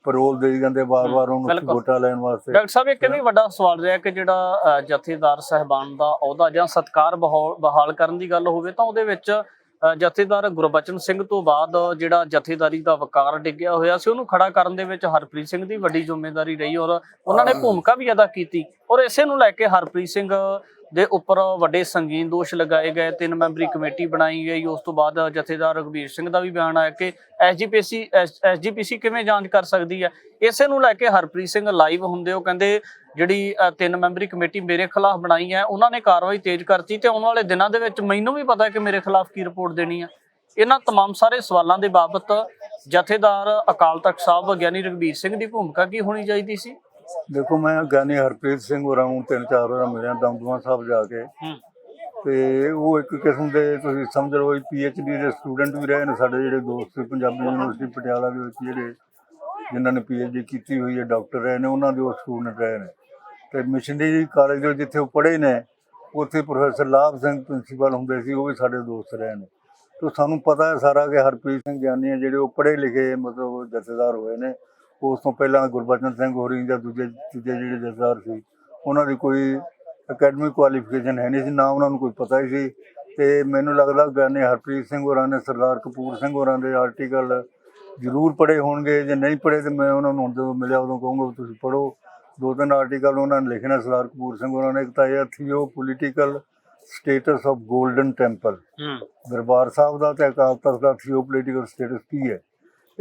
ਪਰੋਲ ਦੇਈ ਜਾਂਦੇ ਵਾਰ-ਵਾਰ ਉਹਨੂੰ। ਵੋਟਾਂ ਲੈਣ ਵਾਸਤੇ ਡਾਕਟਰ ਸਾਹਿਬ ਇੱਕ ਇਹ ਵੀ ਵੱਡਾ ਸਵਾਲ ਰਿਹਾ ਕਿ ਜਿਹੜਾ ਜਥੇਦਾਰ ਸਹਿਬਾਨ ਦਾ ਅਹੁਦਾ ਜਾਂ ਸਤਕਾਰ ਬਹਾਲ ਕਰਨ ਦੀ ਗੱਲ ਹੋਵੇ ਤਾਂ ਉਹਦੇ ਵਿੱਚ ਜਥੇਦਾਰ ਗੁਰਬਚਨ ਸਿੰਘ ਤੋਂ ਬਾਅਦ ਜਿਹੜਾ ਜਥੇਦਾਰੀ ਦਾ ਵਕਾਰ ਡਿੱਗਿਆ ਹੋਇਆ ਸੀ ਉਹਨੂੰ ਖੜਾ ਕਰਨ ਦੇ ਵਿੱਚ ਹਰਪ੍ਰੀਤ ਸਿੰਘ ਦੀ ਵੱਡੀ ਜ਼ਿੰਮੇਵਾਰੀ ਰਹੀ ਔਰ ਉਹਨਾਂ ਨੇ ਭੂਮਿਕਾ ਵੀ ਅਦਾ ਕੀਤੀ ਔਰ ਇਸੇ ਨੂੰ ਲੈ ਕੇ ਹਰਪ੍ਰੀਤ ਸਿੰਘ ਦੇ ਉੱਪਰ ਵੱਡੇ ਸੰਗੀਨ ਦੋਸ਼ ਲਗਾਏ ਗਏ ਤਿੰਨ ਮੈਂਬਰੀ ਕਮੇਟੀ ਬਣਾਈ ਗਈ ਉਸ ਤੋਂ ਬਾਅਦ ਜਥੇਦਾਰ ਰਘਬੀਰ ਸਿੰਘ ਦਾ ਵੀ ਬਿਆਨ ਆਇਆ ਕਿ ਐਸਜੀਪੀਸੀ ਐਸਜੀਪੀਸੀ ਕਿਵੇਂ ਜਾਂਚ ਕਰ ਸਕਦੀ ਹੈ ਇਸੇ ਨੂੰ ਲੈ ਕੇ ਹਰਪ੍ਰੀਤ ਸਿੰਘ ਲਾਈਵ ਹੁੰਦੇ ਉਹ ਕਹਿੰਦੇ ਜਿਹੜੀ ਅ, ਤਿੰਨ ਮੈਂਬਰੀ ਕਮੇਟੀ ਮੇਰੇ ਖਿਲਾਫ ਬਣਾਈ ਹੈ ਉਹਨਾਂ ਨੇ ਕਾਰਵਾਈ ਤੇਜ਼ ਕਰਤੀ ਤੇ ਆਉਣ ਵਾਲੇ ਦਿਨਾਂ ਦੇ ਵਿੱਚ ਮੈਨੂੰ ਵੀ ਪਤਾ ਹੈ ਕਿ ਮੇਰੇ ਖਿਲਾਫ ਕੀ ਰਿਪੋਰਟ ਦੇਣੀ ਹੈ ਇਹਨਾਂ तमाम ਸਾਰੇ ਸਵਾਲਾਂ ਦੇ ਬਾਬਤ ਜਥੇਦਾਰ ਅਕਾਲ ਤਖਤ ਸਾਹਿਬ ਗਿਆਨੀ ਰਘਬੀਰ ਸਿੰਘ ਦੀ ਭੂਮਿਕਾ ਕੀ ਹੋਣੀ ਚਾਹੀਦੀ ਸੀ ਦੇਖੋ ਮੈਂ ਗਿਆਨੀ ਹਰਪ੍ਰੀਤ ਸਿੰਘ ਹੋਰਾਂ ਨੂੰ ਤਿੰਨ ਚਾਰ ਵਾਰ ਮਿਲਿਆ ਦਮਦਮਾ ਸਾਹਿਬ ਜਾ ਕੇ। ਤੇ ਉਹ ਇੱਕ ਕਿਸਮ ਦੇ ਤੁਸੀਂ ਸਮਝ ਲਓ ਪੀ ਐਚ ਡੀ ਦੇ ਸਟੂਡੈਂਟ ਵੀ ਰਹੇ ਨੇ ਸਾਡੇ ਜਿਹੜੇ ਦੋਸਤ ਪੰਜਾਬੀ ਯੂਨੀਵਰਸਿਟੀ ਪਟਿਆਲਾ ਦੇ ਵਿੱਚ ਜਿਹੜੇ ਜਿਨ੍ਹਾਂ ਨੇ ਪੀ ਐਚ ਡੀ ਕੀਤੀ ਹੋਈ ਹੈ ਡਾਕਟਰ ਰਹੇ ਨੇ ਉਹਨਾਂ ਦੇ ਉਹ ਸਟੂਡੈਂਟ ਰਹੇ ਨੇ। ਤੇ ਮਿਸ਼ਨਰੀ ਕਾਲਜ ਦੇ ਜਿੱਥੇ ਉਹ ਪੜ੍ਹੇ ਨੇ ਉੱਥੇ ਪ੍ਰੋਫੈਸਰ ਲਾਭ ਸਿੰਘ ਪ੍ਰਿੰਸੀਪਲ ਹੁੰਦੇ ਸੀ ਉਹ ਵੀ ਸਾਡੇ ਦੋਸਤ ਰਹੇ ਨੇ। ਤੇ ਸਾਨੂੰ ਪਤਾ ਹੈ ਸਾਰਾ ਕਿ ਹਰਪ੍ਰੀਤ ਸਿੰਘ ਗਿਆਨੀ ਹੈ ਜਿਹੜੇ ਉਹ ਪੜ੍ਹੇ ਲਿਖੇ ਮਤਲਬ ਜਥੇਦਾਰ ਹੋਏ ਨੇ। ਉਸ ਤੋਂ ਪਹਿਲਾਂ ਗੁਰਬਚਨ ਸਿੰਘ ਹੋਰੀ ਜਾਂ ਦੂਜੇ ਦੂਜੇ ਜਿਹੜੇ ਜਥੇਦਾਰ ਸੀ ਉਹਨਾਂ ਦੀ ਕੋਈ ਅਕੈਡਮਿਕ ਕੁਆਲੀਫਿਕੇਸ਼ਨ ਹੈ ਨਹੀਂ ਸੀ ਨਾ ਉਹਨਾਂ ਨੂੰ ਕੋਈ ਪਤਾ ਹੀ ਸੀ। ਤੇ ਮੈਨੂੰ ਲੱਗਦਾ ਗਿਆਨੀ ਹਰਪ੍ਰੀਤ ਸਿੰਘ ਹੋਰਾਂ ਨੇ ਸਰਦਾਰ ਕਪੂਰ ਸਿੰਘ ਹੋਰਾਂ ਦੇ ਆਰਟੀਕਲ ਜ਼ਰੂਰ ਪੜ੍ਹੇ ਹੋਣਗੇ ਜੇ ਨਹੀਂ ਪੜ੍ਹੇ ਤੇ ਮੈਂ ਉਹਨਾਂ ਨੂੰ ਜਦੋਂ ਮਿਲਿਆ ਉਦੋਂ ਕਹੂੰਗਾ ਵੀ ਤੁਸੀਂ ਪੜ੍ਹੋ। ਦੋ ਤਿੰਨ ਆਰਟੀਕਲ ਉਹਨਾਂ ਨੇ ਲਿਖੇ ਨੇ ਸਰਦਾਰ ਕਪੂਰ ਸਿੰਘ ਹੋਰਾਂ ਨੇ ਇੱਕ ਤਾਂ ਇਹ theopolitical status of golden temple Darbar Sahib ਦਾ ਤੇ ਅਕਾਲ ਤਖਤ ਦਾ ਥੀਓ ਪੋਲੀਟੀਕਲ ਸਟੇਟਸ ਕੀ ਹੈ?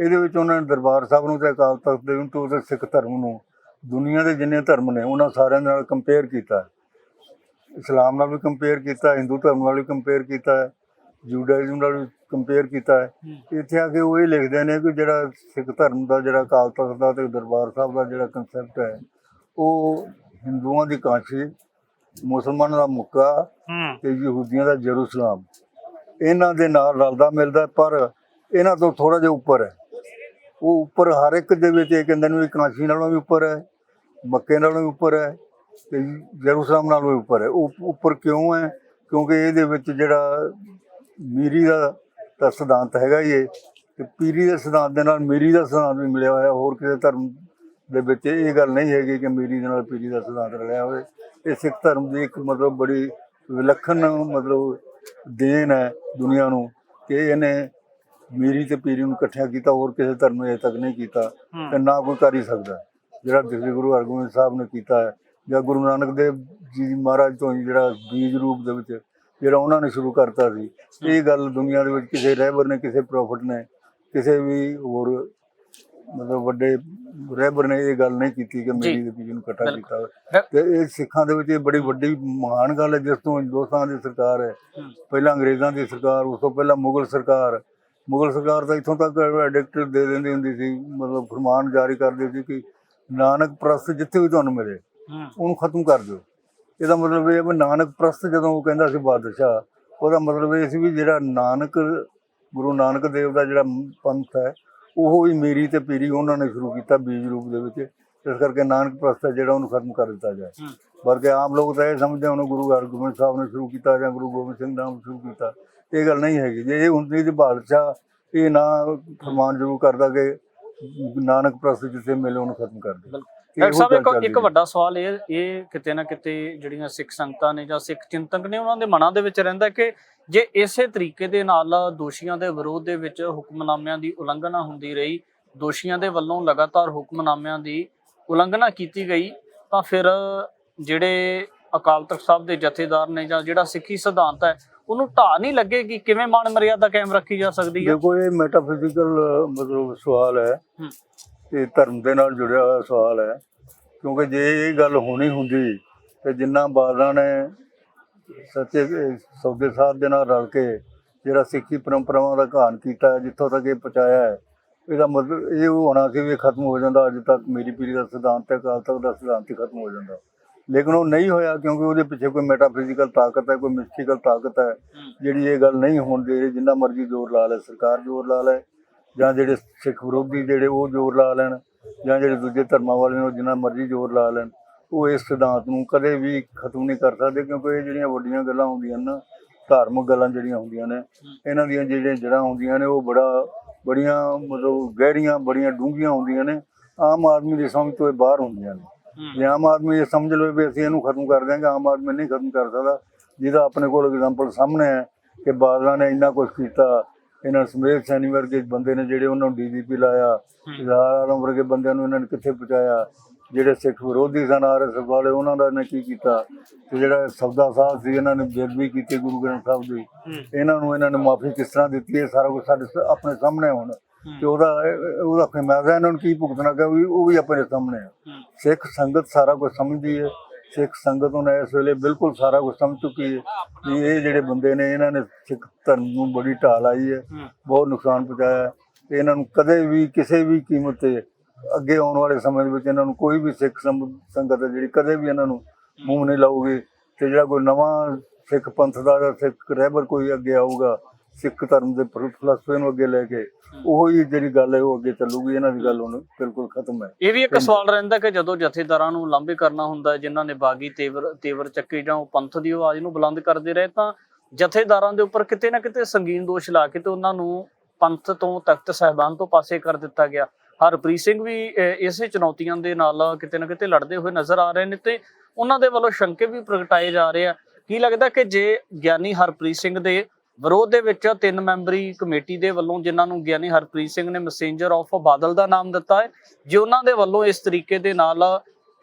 ਇਹਦੇ ਵਿੱਚ ਉਹਨਾਂ ਨੇ ਦਰਬਾਰ ਸਾਹਿਬ ਨੂੰ ਤੇ ਅਕਾਲ ਤਖਤ ਦੇ ਨੂੰ ਤੇ ਸਿੱਖ ਧਰਮ ਨੂੰ ਦੁਨੀਆ ਦੇ ਜਿੰਨੇ ਧਰਮ ਨੇ ਉਹਨਾਂ ਸਾਰਿਆਂ ਨਾਲ ਕੰਪੇਅਰ ਕੀਤਾ। ਇਸਲਾਮ ਨਾਲ ਵੀ ਕੰਪੇਅਰ ਕੀਤਾ ਹਿੰਦੂ ਧਰਮ ਨਾਲ ਵੀ ਕੰਪੇਅਰ ਕੀਤਾ ਜੂਡਾਇਜ਼ਮ ਨਾਲ ਵੀ ਕੰਪੇਅਰ ਕੀਤਾ। ਹੈ। ਇੱਥੇ ਆ ਕੇ ਉਹ ਇਹ ਲਿਖਦੇ ਨੇ ਕਿ ਜਿਹੜਾ ਸਿੱਖ ਧਰਮ ਦਾ ਜਿਹੜਾ ਅਕਾਲ ਤਖਤ ਦਾ ਤੇ ਦਰਬਾਰ ਸਾਹਿਬ ਦਾ ਜਿਹੜਾ ਕਨਸੈਪਟ ਹੈ ਉਹ ਹਿੰਦੂਆਂ ਦੀ ਕਾਂਸ਼ੀ ਮੁਸਲਮਾਨਾਂ ਦਾ ਮੁੱਕਾ ਤੇ ਯਹੂਦੀਆਂ ਦਾ ਜਰੂਸਲਮ। ਇਹਨਾਂ ਦੇ ਨਾਲ ਰਲਦਾ ਮਿਲਦਾ ਪਰ ਇਹਨਾਂ ਤੋਂ ਥੋੜਾ ਜਿਹਾ ਉੱਪਰ ਹੈ। ਉਹ ਉੱਪਰ ਹਰ ਇੱਕ ਦੇ ਵਿੱਚ ਇਹ ਕਹਿੰਦੇ ਨੇ ਵੀ ਕਾਂਸ਼ੀ ਨਾਲੋਂ ਵੀ ਉੱਪਰ ਹੈ, ਮੱਕੇ ਨਾਲੋਂ ਵੀ ਉੱਪਰ ਹੈ ਤੇ ਜਰੂਸਲਮ ਨਾਲੋਂ ਵੀ ਉੱਪਰ ਹੈ। ਉਹ ਉੱਪਰ ਕਿਉਂ ਹੈ? ਕਿਉਂਕਿ ਇਹਦੇ ਵਿੱਚ ਜਿਹੜਾ ਮੀਰੀ ਦਾ ਤਾਂ ਸਿਧਾਂਤ ਹੈਗਾ ਹੀ ਇਹ ਤੇ ਪੀਰੀ ਦੇ ਸਿਧਾਂਤ ਦੇ ਨਾਲ ਮੀਰੀ ਦਾ ਸਿਧਾਂਤ ਵੀ ਮਿਲਿਆ ਹੋਇਆ, ਹੋਰ ਕਿਸੇ ਧਰਮ ਦੇ ਵਿੱਚ ਇਹ ਗੱਲ ਨਹੀਂ ਹੈਗੀ ਕਿ ਮੀਰੀ ਦੇ ਨਾਲ ਪੀਰੀ ਦਾ ਸਿਧਾਂਤ ਰਲਿਆ ਹੋਵੇ। ਇਹ ਸਿੱਖ ਧਰਮ ਦੀ ਇੱਕ ਮਤਲਬ ਬੜੀ ਵਿਲੱਖਣ ਮਤਲਬ ਦੇਣ ਹੈ ਦੁਨੀਆ ਨੂੰ ਕਿ ਇਹਨੇ ਮੀਰੀ ਤੇ ਪੀਰੀ ਨੂੰ ਇਕੱਠਿਆਂ ਕੀਤਾ ਹੋਰ ਕਿਸੇ ਧਰਮ ਨੇ ਅਜੇ ਤੱਕ ਨਹੀਂ ਕੀਤਾ ਤੇ ਨਾ ਕੋਈ ਕਰ ਹੀ ਸਕਦਾ ਜਿਹੜਾ ਸ੍ਰੀ ਗੁਰੂ ਹਰਗੋਬਿੰਦ ਸਾਹਿਬ ਨੇ ਕੀਤਾ ਹੈ ਜਾਂ ਗੁਰੂ ਨਾਨਕ ਦੇਵ ਜੀ ਮਹਾਰਾਜ ਤੋਂ ਜਿਹੜਾ ਬੀਜ ਰੂਪ ਦੇ ਵਿੱਚ ਜਿਹੜਾ ਉਹਨਾਂ ਨੇ ਸ਼ੁਰੂ ਕਰਤਾ ਸੀ ਇਹ ਗੱਲ ਦੁਨੀਆ ਦੇ ਵਿੱਚ ਕਿਸੇ ਰਹਿਬਰ ਨੇ ਕਿਸੇ ਪ੍ਰੋਫਟ ਨੇ ਕਿਸੇ ਵੀ ਹੋਰ ਮਤਲਬ ਵੱਡੇ ਰਹਿਬਰ ਨੇ ਇਹ ਗੱਲ ਨਹੀਂ ਕੀਤੀ ਕਿ ਮੇਰੀ ਦੇ ਪੀਜੀ ਨੂੰ ਇਕੱਠਾ। ਕੀਤਾ ਤੇ ਇਹ ਸਿੱਖਾਂ ਦੇ ਵਿੱਚ ਇਹ ਬੜੀ ਵੱਡੀ ਮਹਾਨ ਗੱਲ ਹੈ ਜਿਸ ਤੋਂ ਹਿੰਦੁਸਤਾਨ ਦੀ ਸਰਕਾਰ ਹੂੰ। ਪਹਿਲਾਂ ਅੰਗਰੇਜ਼ਾਂ ਦੀ ਸਰਕਾਰ ਉਸ ਤੋਂ ਪਹਿਲਾਂ ਮੁਗਲ ਸਰਕਾਰ ਮੁਗਲ ਸਰਕਾਰ ਤਾਂ ਇੱਥੋਂ ਤੱਕ ਐਡਿਕਟ ਦੇ ਦਿੰਦੀ ਹੁੰਦੀ ਸੀ ਮਤਲਬ ਫਰਮਾਨ ਜਾਰੀ ਕਰਦੇ ਸੀ ਕਿ ਨਾਨਕ ਪ੍ਰਸਤ ਜਿੱਥੇ ਵੀ ਤੁਹਾਨੂੰ ਮਿਲੇ ਉਹਨੂੰ ਖਤਮ ਕਰ ਦਿਓ। ਇਹਦਾ ਮਤਲਬ ਇਹ ਹੈ ਵੀ ਨਾਨਕ ਪ੍ਰਸਤ ਜਦੋਂ ਉਹ ਕਹਿੰਦਾ ਸੀ ਬਾਦਸ਼ਾਹ ਉਹਦਾ ਮਤਲਬ ਇਹ ਸੀ ਵੀ ਜਿਹੜਾ ਨਾਨਕ ਗੁਰੂ ਨਾਨਕ ਦੇਵ ਦਾ ਜਿਹੜਾ ਪੰਥ ਹੈ ਉਹ ਹੀ ਮੇਰੀ ਤੇ ਪੀਰੀ ਉਹਨਾਂ ਨੇ ਸ਼ੁਰੂ ਕੀਤਾ ਬੀਜ ਰੂਪ ਦੇ ਵਿੱਚ ਇਸ ਕਰਕੇ ਨਾਨਕ ਪ੍ਰਸਤ ਹੈ ਜਿਹੜਾ ਉਹਨੂੰ ਖਤਮ ਕਰ ਦਿੱਤਾ ਜਾਏ। ਹੂੰ। ਬਲਕਿ ਆਮ ਲੋਕ ਤਾਂ ਇਹ ਸਮਝਦੇ ਉਹਨੂੰ ਗੁਰੂ ਹਰਗੋਬਿੰਦ ਸਾਹਿਬ ਨੇ ਸ਼ੁਰੂ ਕੀਤਾ ਜਾਂ ਗੁਰੂ ਗੋਬਿੰਦ ਸਿੰਘ ਨਾਮ ਸ਼ੁਰੂ ਕੀਤਾ। ਇਹ ਗੱਲ ਨਹੀਂ ਹੈਗੀ ਜੇ ਇਹ ਹੁੰਦੀ ਤੇ ਬਾਦਸ਼ਾਹ ਇਹ ਨਾ ਫਰਮਾਨ ਜ਼ਰੂਰ ਕਰਦਾ ਕਿ ਨਾਨਕ ਪ੍ਰਸਤ ਜਿੱਥੇ ਮਿਲੇ ਉਹਨੂੰ ਖਤਮ ਕਰ ਦੇ। ਡਾਕਟਰ ਸਾਹਿਬ ਇੱਕ ਇੱਕ ਵੱਡਾ ਸਵਾਲ ਇਹ ਇਹ ਕਿਤੇ ਨਾ ਕਿਤੇ ਜਿਹੜੀਆਂ ਸਿੱਖ ਸੰਗਤਾਂ ਨੇ ਜਾਂ ਸਿੱਖ ਚਿੰਤਕ ਨੇ ਉਹਨਾਂ ਦੇ ਮਨਾਂ ਦੇ ਵਿੱਚ ਰਹਿੰਦਾ ਕਿ ਜੇ ਇਸੇ ਤਰੀਕੇ ਦੇ ਨਾਲ ਦੋਸ਼ੀਆਂ ਦੇ ਵਿਰੋਧ ਦੇ ਵਿੱਚ ਹੁਕਮਨਾਮਿਆਂ ਦੀ ਉਲੰਘਣਾ ਹੁੰਦੀ ਰਹੀ ਦੋਸ਼ੀਆਂ ਦੇ ਵੱਲੋਂ ਲਗਾਤਾਰ ਹੁਕਮਨਾਮਿਆਂ ਦੀ ਉਲੰਘਣਾ ਕੀਤੀ ਗਈ ਤਾਂ ਫਿਰ ਜਿਹੜੇ ਅਕਾਲ ਤਖਤ ਸਾਹਿਬ ਦੇ ਜਥੇਦਾਰ ਨੇ ਜਾਂ ਜਿਹੜਾ ਸਿੱਖੀ ਸਿਧਾਂਤ ਹੈ ਉਹਨੂੰ ਢਾਹ ਨਹੀਂ ਲੱਗੇਗੀ ਕਿਵੇਂ ਮਾਨ ਮਰਿਆਦਾ ਕਾਇਮ ਰੱਖੀ ਜਾ ਸਕਦੀ ਹੈ? ਦੇਖੋ ਇਹ ਮੈਟਾਫਿਜ਼ੀਕਲ ਮਤਲਬ ਸਵਾਲ ਹੈ। ਇਹ ਧਰਮ ਦੇ ਨਾਲ ਜੁੜਿਆ ਹੋਇਆ ਸਵਾਲ ਹੈ। ਕਿਉਂਕਿ ਜੇ ਇਹ ਗੱਲ ਹੋਣੀ ਹੁੰਦੀ ਤੇ ਜਿੰਨਾ ਬਾਦਲਾਂ ਨੇ ਸੱਚੇ ਸੌਦੇ ਸਾਧ ਦੇ ਨਾਲ ਰਲ ਕੇ ਜਿਹੜਾ ਸਿੱਖੀ ਪਰੰਪਰਾਵਾਂ ਦਾ ਘਾਣ ਕੀਤਾ ਜਿੱਥੋਂ ਤੱਕ ਇਹ ਪਹੁੰਚਾਇਆ ਹੈ ਇਹਦਾ ਮਤਲਬ ਇਹ ਹੋਣਾ ਸੀ ਵੀ ਖਤਮ ਹੋ ਜਾਂਦਾ ਅੱਜ ਤੱਕ ਮੇਰੀ ਪੀੜ੍ਹੀ ਦਾ ਸਿਧਾਂਤ ਹੈ ਅਕਾਲ ਤਖਤ ਦਾ ਸਿਧਾਂਤ ਹੀ ਖਤਮ ਹੋ ਜਾਂਦਾ। ਲੇਕਿਨ ਉਹ ਨਹੀਂ ਹੋਇਆ ਕਿਉਂਕਿ ਉਹਦੇ ਪਿੱਛੇ ਕੋਈ ਮੈਟਾਫਿਜ਼ੀਕਲ ਤਾਕਤ ਹੈ ਕੋਈ ਮਿਸਟੀਕਲ ਤਾਕਤ ਹੈ। ਜਿਹੜੀ ਇਹ ਗੱਲ ਨਹੀਂ ਹੋਣ ਦੇ ਰਹੀ ਜਿੰਨਾ ਮਰਜ਼ੀ ਜ਼ੋਰ ਲਾ ਲੈ ਸਰਕਾਰ ਜ਼ੋਰ ਲਾ ਲੈ ਜਾਂ ਜਿਹੜੇ ਸਿੱਖ ਵਿਰੋਧੀ ਜਿਹੜੇ ਉਹ ਜ਼ੋਰ ਲਾ ਲੈਣ ਜਾਂ ਜਿਹੜੇ ਦੂਜੇ ਧਰਮਾਂ ਵਾਲੇ ਨੇ ਉਹ ਜਿੰਨਾ ਮਰਜ਼ੀ ਜ਼ੋਰ ਲਾ ਲੈਣ ਉਹ ਇਸ ਸਿਧਾਂਤ ਨੂੰ ਕਦੇ ਵੀ ਖਤਮ ਨਹੀਂ ਕਰ ਸਕਦੇ ਕਿਉਂਕਿ ਇਹ ਜਿਹੜੀਆਂ ਵੱਡੀਆਂ ਗੱਲਾਂ ਹੁੰਦੀਆਂ ਨੇ ਧਾਰਮਿਕ ਗੱਲਾਂ ਜਿਹੜੀਆਂ ਹੁੰਦੀਆਂ ਨੇ ਇਹਨਾਂ ਦੀਆਂ ਜਿਹੜੀਆਂ ਜੜ੍ਹਾਂ ਹੁੰਦੀਆਂ ਨੇ ਉਹ ਬੜਾ ਬੜੀਆਂ ਮਤਲਬ ਗਹਿਰੀਆਂ ਬੜੀਆਂ ਡੂੰਘੀਆਂ ਹੁੰਦੀਆਂ ਨੇ। ਆਮ ਆਦਮੀ ਦੀ ਸਮਝ ਤੋਂ ਇਹ ਬਾਹਰ ਹੁੰਦੀਆਂ ਨੇ। ਜੇ ਆਮ ਆਦਮੀ ਇਹ ਸਮਝ ਲਵੇ ਵੀ ਅਸੀਂ ਇਹਨੂੰ ਖਤਮ ਕਰ ਦਿਆਂਗੇ ਆਮ ਆਦਮੀ ਨਹੀਂ ਖਤਮ ਕਰ ਸਕਦਾ। ਜਿਹਦਾ ਆਪਣੇ ਕੋਲ ਐਗਜ਼ਾਮਪਲ ਸਾਹਮਣੇ ਹੈ ਕਿ ਬਾਦਲਾਂ ਨੇ ਇੰਨਾ ਕੁਝ ਕੀਤਾ ਇਹਨਾਂ ਸਮੇਤ ਸੈਣੀ ਵਰਗੇ ਬੰਦੇ ਨੇ ਜਿਹੜੇ ਉਹਨਾਂ ਨੂੰ ਡੀਜੀਪੀ ਲਾਇਆ ਇਜ਼ਹਾਰ ਆਲਮ ਵਰਗੇ ਬੰਦਿਆਂ ਨੂੰ ਇਹਨਾਂ ਨੇ ਕਿੱਥੇ ਪਹੁੰਚਾਇਆ? ਜਿਹੜੇ ਸਿੱਖ ਵਿਰੋਧੀ ਸਨ ਆਰਐਸਐਸ ਵਾਲੇ ਉਹਨਾਂ ਦਾ ਇਹਨੇ ਕੀ ਕੀਤਾ? ਤੇ ਜਿਹੜਾ ਸੌਦਾ ਸਾਹਿਬ ਸੀ ਇਹਨਾਂ ਨੇ ਬੇਅਦਬੀ ਕੀਤੀ ਗੁਰੂ ਗ੍ਰੰਥ ਸਾਹਿਬ ਦੀ। ਇਹਨਾਂ ਨੂੰ ਇਹਨਾਂ ਨੇ ਮਾਫੀ ਕਿਸ ਤਰ੍ਹਾਂ ਦਿੱਤੀ? ਇਹ ਸਾਰਾ ਕੁਝ ਸਾਡੇ ਆਪਣੇ ਸਾਹਮਣੇ ਹੁਣ ਤੇ ਉਹਦਾ ਉਹਦਾ ਖਿਮਾਜ਼ਾ ਇਹਨਾਂ ਨੂੰ ਕੀ ਭੁਗਤਣਾ ਪਿਆ ਉਹ ਵੀ ਆਪਣੇ ਸਾਹਮਣੇ ਹੈ। ਸਿੱਖ ਸੰਗਤ ਸਾਰਾ ਕੁਝ ਸਮਝਦੀ ਹੈ। ਸਿੱਖ ਸੰਗਤ ਹੁਣ ਇਸ ਵੇਲੇ ਬਿਲਕੁਲ ਸਾਰਾ ਕੁਝ ਸਮਝ ਚੁੱਕੀ ਹੈ। ਕਿ ਇਹ ਜਿਹੜੇ ਬੰਦੇ ਨੇ ਇਹਨਾਂ ਨੇ ਸਿੱਖ ਧਰਮ ਨੂੰ ਬੜੀ ਢਾਲ ਆਈ ਹੈ ਬਹੁਤ ਨੁਕਸਾਨ ਪਹੁੰਚਾਇਆ। ਤੇ ਇਹਨਾਂ ਨੂੰ ਕਦੇ ਵੀ ਕਿਸੇ ਵੀ ਕੀਮਤ ਤੇ ਅੱਗੇ ਆਉਣ ਵਾਲੇ ਸਮੇਂ ਦੇ ਵਿੱਚ ਇਹਨਾਂ ਨੂੰ ਕੋਈ ਵੀ ਸਿੱਖ ਸੰਗਤ ਜਿਹੜੀ ਕਦੇ ਵੀ ਇਹਨਾਂ ਨੂੰ ਮੂੰਹ ਨਹੀਂ ਲਾਊਗੀ। ਤੇ ਜਿਹੜਾ ਕੋਈ ਨਵਾਂ ਸਿੱਖ ਪੰਥ ਦਾ ਸਿੱਖ ਰਹਿਬਰ ਕੋਈ ਅੱਗੇ ਆਊਗਾ ਸਿੱਖ ਧਰਮ ਦੇ ਫਲਸਫੇ ਨੂੰ ਅੱਗੇ ਲੈ ਕੇ ਉਹੋ ਜਿਹੜੀ ਗੱਲ ਹੈ ਉਹ ਅੱਗੇ ਚੱਲੂਗੀ ਇਹਨਾਂ ਦੀ ਗੱਲ ਹੁਣ ਬਿਲਕੁਲ ਖਤਮ ਹੈ। ਇਹ ਵੀ ਇੱਕ ਸਵਾਲ ਰਹਿੰਦਾ ਕਿ ਜਦੋਂ ਜਥੇਦਾਰਾਂ ਨੂੰ ਲਾਂਭੇ ਕਰਨਾ ਹੁੰਦਾ ਜਿਨ੍ਹਾਂ ਨੇ ਬਾਗੀ ਤੇਵਰ ਤੇਵਰ ਚੱਕੇ ਜਾਂ ਉਹ ਪੰਥ ਦੀ ਆਵਾਜ਼ ਨੂੰ ਬੁਲੰਦ ਕਰਦੇ ਰਹੇ ਤਾਂ ਜਥੇਦਾਰਾਂ ਦੇ ਉੱਪਰ ਕਿਤੇ ਨਾ ਕਿਤੇ ਸੰਗੀਨ ਦੋਸ਼ ਲਾ ਕੇ ਤੇ ਉਹਨਾਂ ਨੂੰ ਪੰਥ ਤੋਂ ਤਖਤ ਸਾਹਿਬਾਨ ਤੋਂ ਪਾਸੇ ਕਰ ਦਿੱਤਾ ਗਿਆ। ਹਰਪ੍ਰੀਤ ਸਿੰਘ ਵੀ ਇਸੇ ਚੁਣੌਤੀਆਂ ਦੇ ਨਾਲ ਕਿਤੇ ਨਾ ਕਿਤੇ ਲੜਦੇ ਹੋਏ ਨਜ਼ਰ ਆ ਰਹੇ ਨੇ ਤੇ ਉਹਨਾਂ ਦੇ ਵੱਲੋਂ ਸ਼ੰਕੇ ਵੀ ਪ੍ਰਗਟਾਏ ਜਾ ਰਹੇ ਆ। ਕੀ ਲੱਗਦਾ ਕਿ ਜੇ ਗਿਆਨੀ ਹਰਪ੍ਰੀਤ ਸਿੰਘ ਦੇ ਵਿਰੋਧ ਦੇ ਵਿੱਚ ਤਿੰਨ ਮੈਂਬਰੀ ਕਮੇਟੀ ਦੇ ਵੱਲੋਂ ਜਿਨ੍ਹਾਂ ਨੂੰ ਗਿਆਨੀ ਹਰਪ੍ਰੀਤ ਸਿੰਘ ਨੇ ਮੈਸੇਂਜਰ ਆਫ ਬਾਦਲ ਦਾ ਨਾਮ ਦਿੱਤਾ ਹੈ ਜੇ ਉਹਨਾਂ ਦੇ ਵੱਲੋਂ ਇਸ ਤਰੀਕੇ ਦੇ ਨਾਲ